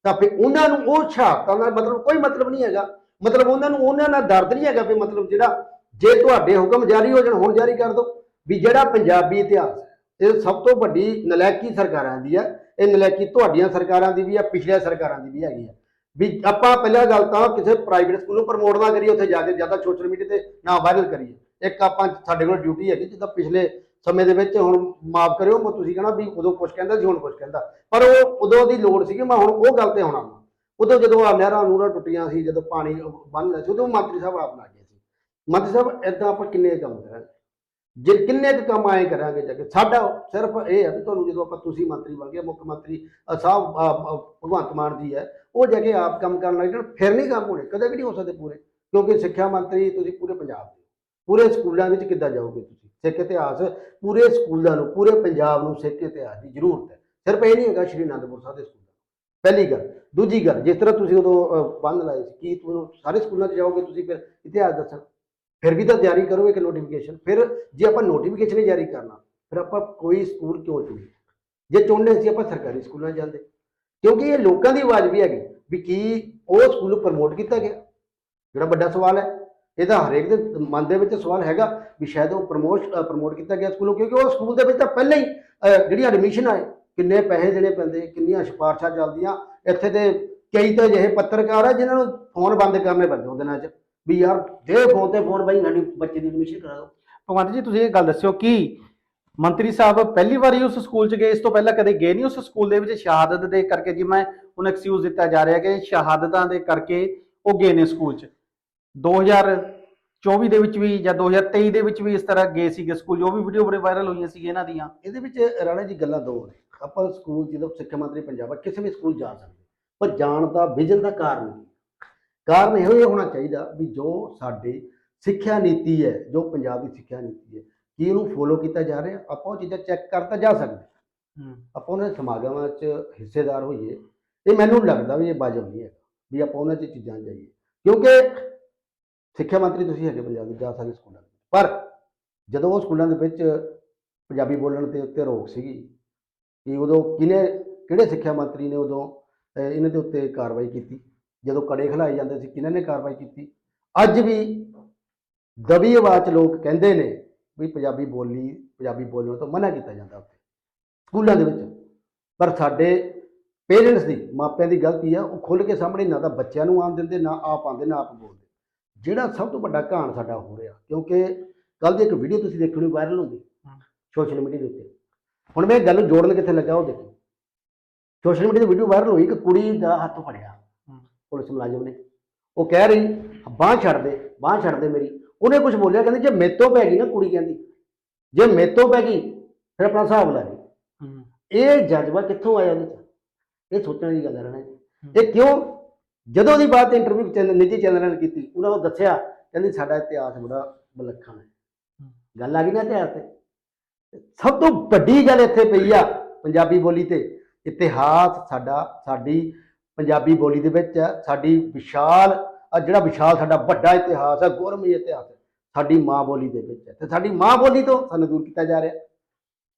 [SPEAKER 2] ਤਾਂ ਫਿਰ ਉਹਨਾਂ ਨੂੰ ਉਹ ਸ਼ਹਾਦਤਾਂ ਦਾ ਮਤਲਬ ਕੋਈ ਮਤਲਬ ਨਹੀਂ ਹੈਗਾ। ਮਤਲਬ ਉਹਨਾਂ ਨੂੰ ਉਹਨਾਂ ਨਾਲ ਦਰਦ ਨਹੀਂ ਹੈਗਾ ਵੀ ਮਤਲਬ ਜਿਹੜਾ ਜੇ ਤੁਹਾਡੇ ਹੁਕਮ ਜਾਰੀ ਹੋ ਜਾਣ, ਹੁਣ ਜਾਰੀ ਕਰ ਦਿਓ। ਵੀ ਜਿਹੜਾ ਪੰਜਾਬੀ ਇਤਿਹਾਸ ਇਹ ਸਭ ਤੋਂ ਵੱਡੀ ਨਲਾਇਕੀ ਸਰਕਾਰਾਂ ਦੀ ਹੈ। ਇਹ ਨਲਾਇਕੀ ਤੁਹਾਡੀਆਂ ਸਰਕਾਰਾਂ ਦੀ ਵੀ ਹੈ, ਪਿਛਲੀਆਂ ਸਰਕਾਰਾਂ ਦੀ ਵੀ ਹੈਗੀ ਹੈ। ਵੀ ਆਪਾਂ ਪਹਿਲਾਂ ਗੱਲ ਤਾਂ ਕਿਸੇ ਪ੍ਰਾਈਵੇਟ ਸਕੂਲ ਨੂੰ ਪ੍ਰਮੋਟ ਨਾ ਕਰੀਏ, ਉੱਥੇ ਜਾ ਕੇ ਜ਼ਿਆਦਾ ਸੋਸ਼ਲ ਮੀਡੀਆ ਤੇ ਨਾ ਵਾਇਰਲ ਕਰੀਏ। ਇੱਕ ਆਪਾਂ ਸਾਡੇ ਕੋਲ ਡਿਊਟੀ ਹੈਗੀ, ਜਿੱਦਾਂ ਪਿਛਲੇ ਸਮੇਂ ਦੇ ਵਿੱਚ ਹੁਣ ਮਾਫ ਕਰਿਓ ਮੈਂ ਤੁਸੀਂ ਕਹਣਾ ਵੀ ਉਦੋਂ ਕੁਝ ਕਹਿੰਦਾ ਸੀ ਹੁਣ ਕੁਝ ਕਹਿੰਦਾ। ਪਰ ਉਹ ਉਦੋਂ ਦੀ ਲੋੜ ਸੀਗੀ ਮੈਂ ਹੁਣ ਉਹ ਗੱਲ ਤੇ ਆਉਣਾ ਵਾਂ। ਉਦੋਂ ਜਦੋਂ ਆ ਨਹਿਰਾਂ ਨੂਰਾਂ ਟੁੱਟੀਆਂ ਸੀ ਜਦੋਂ ਪਾਣੀ ਬੰਨ ਲਿਆ ਸੀ ਉਦੋਂ ਮੰਤਰੀ ਸਾਹਿਬ ਆਪ ਲੱਗ ਗਏ ਸੀ। ਮੰਤਰੀ ਸਾਹਿਬ ਏਦਾਂ ਆਪਾਂ ਕਿੰਨੇ ਕੰਮ ਕਰਾਂਗੇ? ਜੇ ਕਿੰਨੇ ਕੁ ਕੰਮ ਆਏ ਕਰਾਂਗੇ ਜਾ ਕੇ ਸਾਡਾ ਸਿਰਫ ਇਹ ਹੈ ਵੀ ਤੁਹਾਨੂੰ ਜਦੋਂ ਆਪਾਂ ਤੁਸੀਂ ਮੰਤਰੀ ਬਣ ਗਏ ਮੁੱਖ ਮੰਤਰੀ ਅ, ਸਾਹਿਬ ਅ, ਅ, ਭਗਵੰਤ ਮਾਨ ਜੀ ਹੈ ਉਹ ਜਾ ਕੇ ਆਪ ਕੰਮ ਕਰਨ ਲੱਗ ਜਾਣ ਫਿਰ ਨਹੀਂ ਕੰਮ ਹੋਣੇ ਕਦੇ ਵੀ ਨਹੀਂ ਹੋ ਸਕਦੇ ਪੂਰੇ। ਕਿਉਂਕਿ ਸਿੱਖਿਆ ਮੰਤਰੀ ਤੁਸੀਂ ਪੂਰੇ ਪੰਜਾਬ ਦੇ ਹੋ। ਪੂਰੇ ਸਕੂਲਾਂ ਵਿੱਚ ਕਿੱਦਾਂ ਜਾਓਗੇ ਤੁਸੀਂ? ਸਿੱਖ ਇਤਿਹਾਸ, ਪੂਰੇ ਸਕੂਲਾਂ ਨੂੰ, ਪੂਰੇ ਪੰਜਾਬ ਨੂੰ ਸਿੱਖ ਇਤਿਹਾਸ ਦੀ ਜ਼ਰੂਰਤ ਹੈ। ਸਿਰਫ ਇਹ ਨਹੀਂ ਹੈਗਾ ਸ਼੍ਰੀ ਅਨੰਦਪੁਰ ਸਾਹਿਬ ਦੇ ਸਕੂਲ ਪਹਿਲੀ ਗੱਲ। ਦੂਜੀ ਗੱਲ, ਜਿਸ ਤਰ੍ਹਾਂ ਤੁਸੀਂ ਉਦੋਂ ਬੰਦ ਲਾਏ ਸੀ ਕੀ ਤੁਹਾਨੂੰ ਸਾਰੇ ਸਕੂਲਾਂ 'ਚ ਜਾਓਗੇ, ਤੁਸੀਂ ਫਿਰ ਇਤਿਹਾਸ ਦੱਸਣ। ਫਿਰ ਵੀ ਤਾਂ ਤਿਆਰੀ ਕਰੋਗੇ ਕਿ ਨੋਟੀਫਿਕੇਸ਼ਨ ਫਿਰ ਜੇ ਆਪਾਂ ਨੋਟੀਫਿਕੇਸ਼ਨ ਹੀ ਜਾਰੀ ਕਰਨਾ, ਫਿਰ ਆਪਾਂ ਕੋਈ ਸਕੂਲ ਕਿਉਂ ਚੁਣੀਏ? ਜੇ ਚੁਣਨੇ ਸੀ, ਆਪਾਂ ਸਰਕਾਰੀ ਸਕੂਲਾਂ 'ਚ ਜਾਂਦੇ। ਕਿਉਂਕਿ ਇਹ ਲੋਕਾਂ ਦੀ ਆਵਾਜ਼ ਵੀ ਹੈਗੀ ਵੀ ਕੀ ਉਹ ਸਕੂਲ ਪ੍ਰਮੋਟ ਕੀਤਾ ਗਿਆ। ਜਿਹੜਾ ਵੱਡਾ ਸਵਾਲ ਹੈ। ਇਹਦਾ ਹਰੇਕ ਦੇ ਮਨ ਦੇ ਵਿੱਚ ਸਵਾਲ ਹੈਗਾ ਵੀ ਸ਼ਾਇਦ ਉਹ ਪ੍ਰਮੋਟ ਪ੍ਰਮੋਟ ਕੀਤਾ ਗਿਆ ਸਕੂਲੋਂ ਕਿਉਂਕਿ ਉਹ ਸਕੂਲ ਦੇ ਵਿੱਚ ਤਾਂ ਪਹਿਲਾਂ ਹੀ ਅਹ, ਜਿਹੜੀ ਐਡਮਿਸ਼ਨ ਆਏ ਕਿੰਨੇ ਪੈਸੇ ਦੇਣੇ ਪੈਂਦੇ ਕਿੰਨੀਆਂ ਸਿਫਾਰਸ਼ਾਂ ਚੱਲਦੀਆਂ ਇੱਥੇ ਦੇ ਕਈ ਤਾਂ ਅਜਿਹੇ ਪੱਤਰਕਾਰ ਆ ਜਿਨ੍ਹਾਂ ਨੂੰ ਫੋਨ ਬੰਦ ਕਰਨੇ ਪੈਂਦੇ ਉਹਦੇ ਨਾਲ ਚ ਵੀ ਯਾਰ ਦੇ ਫੋਨ ਤੇ ਫੋਨ ਬਾਈ ਸਾਡੀ ਬੱਚੇ ਦੀ ਐਡਮਿਸ਼ਨ ਕਰਾ ਦਿਓ।
[SPEAKER 1] ਭਗਵੰਤ ਜੀ ਤੁਸੀਂ ਇਹ ਗੱਲ ਦੱਸਿਓ ਕਿ ਮੰਤਰੀ ਸਾਹਿਬ ਪਹਿਲੀ ਵਾਰੀ ਉਸ ਸਕੂਲ 'ਚ ਗਏ ਇਸ ਤੋਂ ਪਹਿਲਾਂ ਕਦੇ ਗਏ ਨਹੀਂ ਉਸ ਸਕੂਲ ਦੇ ਵਿੱਚ? ਸ਼ਹਾਦਤ ਦੇ ਕਰਕੇ ਜਿਵੇਂ ਮੈਂ ਹੁਣ ਐਕਸਕਿਊਜ਼ ਦਿੱਤਾ ਜਾ ਰਿਹਾ ਕਿ ਸ਼ਹਾਦਤਾਂ ਦੇ ਕਰਕੇ ਉਹ ਗਏ ਨੇ ਸਕੂਲ 'ਚ। 2024 ਦੇ ਵਿੱਚ ਵੀ ਜਾਂ 2023 ਦੇ ਵਿੱਚ ਵੀ ਇਸ ਤਰ੍ਹਾਂ ਗਏ ਸੀਗੇ ਸਕੂਲ ਜੋ ਵੀ ਵੀਡੀਓ ਬੜੇ ਵਾਇਰਲ ਹੋਈਆਂ ਸੀ ਇਹਨਾਂ ਦੀਆਂ।
[SPEAKER 2] ਇਹਦੇ ਵਿੱਚ ਰਾਣਾ ਜੀ ਗੱਲਾਂ ਦੋ ਨੇ। ਆਪਾਂ ਸਕੂਲ ਜਦੋਂ ਸਿੱਖਿਆ ਮੰਤਰੀ ਪੰਜਾਬ ਆ ਕਿਸੇ ਵੀ ਸਕੂਲ ਜਾ ਸਕਦੇ। ਪਰ ਜਾਣ ਦਾ ਵਿਜਨ ਦਾ ਕਾਰਨ ਕੀ ਕਾਰਨ ਇਹੋ ਹੀ ਹੋਣਾ ਚਾਹੀਦਾ ਵੀ ਜੋ ਸਾਡੇ ਸਿੱਖਿਆ ਨੀਤੀ ਹੈ ਜੋ ਪੰਜਾਬ ਦੀ ਸਿੱਖਿਆ ਨੀਤੀ ਹੈ ਕੀ ਉਹਨੂੰ ਫੋਲੋ ਕੀਤਾ ਜਾ ਰਿਹਾ? ਆਪਾਂ ਉਹ ਚੀਜ਼ਾਂ ਚੈੱਕ ਕਰਤਾ ਜਾ ਸਕਦੇ। ਆਪਾਂ ਉਹਨਾਂ ਸਮਾਗਮਾਂ 'ਚ ਹਿੱਸੇਦਾਰ ਹੋਈਏ। ਇਹ ਮੈਨੂੰ ਲੱਗਦਾ ਵੀ ਇਹ ਵਾਜਬ ਨਹੀਂ ਹੈ ਵੀ ਆਪਾਂ ਉਹਨਾਂ 'ਚ ਚੀਜ਼ਾਂ ਜਾਈਏ। ਕਿਉਂਕਿ ਸਿੱਖਿਆ ਮੰਤਰੀ ਤੁਸੀਂ ਹੈਗੇ ਪੰਜਾਬ ਦੇ, ਜਾ ਸਕਦੇ ਸਕੂਲਾਂ ਦੇ ਪਰ ਜਦੋਂ ਉਹ ਸਕੂਲਾਂ ਦੇ ਵਿੱਚ ਪੰਜਾਬੀ ਬੋਲਣ ਤੇ ਉੱਤੇ ਰੋਕ ਸੀਗੀ, ਕਿ ਉਦੋਂ ਕਿਨੇ ਕਿਹੜੇ ਸਿੱਖਿਆ ਮੰਤਰੀ ਨੇ ਉਦੋਂ ਇਹਨਾਂ ਦੇ ਉੱਤੇ ਕਾਰਵਾਈ ਕੀਤੀ? ਜਦੋਂ ਕੜੇ ਖਿਲਾਏ ਜਾਂਦੇ ਸੀ, ਕਿਹਨਾਂ ਨੇ ਕਾਰਵਾਈ ਕੀਤੀ? ਅੱਜ ਵੀ ਦਬੀ ਆਵਾਜ਼ 'ਚ ਲੋਕ ਕਹਿੰਦੇ ਨੇ ਵੀ ਪੰਜਾਬੀ ਬੋਲੀ, ਪੰਜਾਬੀ ਬੋਲਣ ਤੋਂ ਮਨਾ ਕੀਤਾ ਜਾਂਦਾ ਉੱਥੇ, ਸਕੂਲਾਂ ਦੇ ਵਿੱਚ। ਪਰ ਸਾਡੇ ਪੇਰੈਂਟਸ ਦੀ, ਮਾਪਿਆਂ ਦੀ ਗਲਤੀ ਆ, ਉਹ ਖੁੱਲ ਕੇ ਸਾਹਮਣੇ ਨਾ ਤਾਂ ਬੱਚਿਆਂ ਨੂੰ ਆਉਣ ਦਿੰਦੇ, ਨਾ ਆਪ ਆਉਂਦੇ, ਨਾ ਆਪ ਬੋਲਦੇ। ਜਿਹੜਾ ਸਭ ਤੋਂ ਵੱਡਾ ਘਾਣ ਸਾਡਾ ਹੋ ਰਿਹਾ ਕਿਉਂਕਿ ਕੱਲ ਦੀ ਇੱਕ ਵੀਡੀਓ ਤੁਸੀਂ ਦੇਖਣੀ ਵਾਇਰਲ ਹੁੰਦੀ
[SPEAKER 1] ਹਾਂ।
[SPEAKER 2] ਸੋਸ਼ਲ ਮੀਡੀਆ ਦੇ ਉੱਤੇ। ਹੁਣ ਮੈਂ ਇਹ ਗੱਲ ਨੂੰ ਜੋੜਨ ਕਿੱਥੇ ਲੱਗਾ ਉਹ ਦੇਖੋ। ਸੋਸ਼ਲ ਮੀਡੀਆ ਦੀ ਵੀਡੀਓ ਵਾਇਰਲ ਹੋਈ ਕਿ ਕੁੜੀ ਦਾ ਹੱਥ ਫੜਿਆ। ਪੁਲਿਸ ਮੁਲਾਜ਼ਮ ਨੇ। ਉਹ ਕਹਿ ਰਹੀ ਬਾਂਹ ਛੱਡ ਦੇ ਬਾਂਹ ਛੱਡ ਦੇ ਮੇਰੀ। ਉਹਨੇ ਕੁਝ ਬੋਲਿਆ ਕਹਿੰਦੀ ਜੇ ਮੇਤੋਂ ਪੈ ਗਈ ਨਾ ਕੁੜੀ ਕਹਿੰਦੀ ਜੇ ਮੇਤੋਂ ਪੈ ਗਈ ਫਿਰ ਆਪਣਾ ਹਿਸਾਬ ਲਾ ਲਈ। ਇਹ ਜਜ਼ਬਾ ਕਿੱਥੋਂ ਆਇਆ ਉਹਦੇ ਚ? ਇਹ ਸੋਚਣ ਦੀ ਗੱਲ ਹੈ ਨਾ। ਇਹ ਕਿਉਂ ਜਦੋਂ ਦੀ ਬਾਤ ਇੰਟਰਵਿਊ ਚੈਨਲ ਨਿੱਜੀ ਚੈਨਲਾਂ ਨੇ ਕੀਤੀ ਉਹਨਾਂ ਨੂੰ ਦੱਸਿਆ ਕਹਿੰਦੀ ਸਾਡਾ ਇਤਿਹਾਸ ਬੜਾ ਵਿਲੱਖਣ ਹੈ। ਗੱਲ ਆ ਗਈ ਨਾ ਇਤਿਹਾਸ ਤੇ। ਸਭ ਤੋਂ ਵੱਡੀ ਗੱਲ ਇੱਥੇ ਪਈ ਆ ਪੰਜਾਬੀ ਬੋਲੀ ਤੇ। ਇਤਿਹਾਸ ਸਾਡਾ ਸਾਡੀ ਪੰਜਾਬੀ ਬੋਲੀ ਦੇ ਵਿੱਚ ਸਾਡੀ ਵਿਸ਼ਾਲ ਆ ਜਿਹੜਾ ਵਿਸ਼ਾਲ ਸਾਡਾ ਵੱਡਾ ਇਤਿਹਾਸ ਹੈ ਗੌਰਵਮਈ ਇਤਿਹਾਸ ਸਾਡੀ ਮਾਂ ਬੋਲੀ ਦੇ ਵਿੱਚ ਹੈ। ਤੇ ਸਾਡੀ ਮਾਂ ਬੋਲੀ ਤੋਂ ਸਾਨੂੰ ਦੂਰ ਕੀਤਾ ਜਾ ਰਿਹਾ।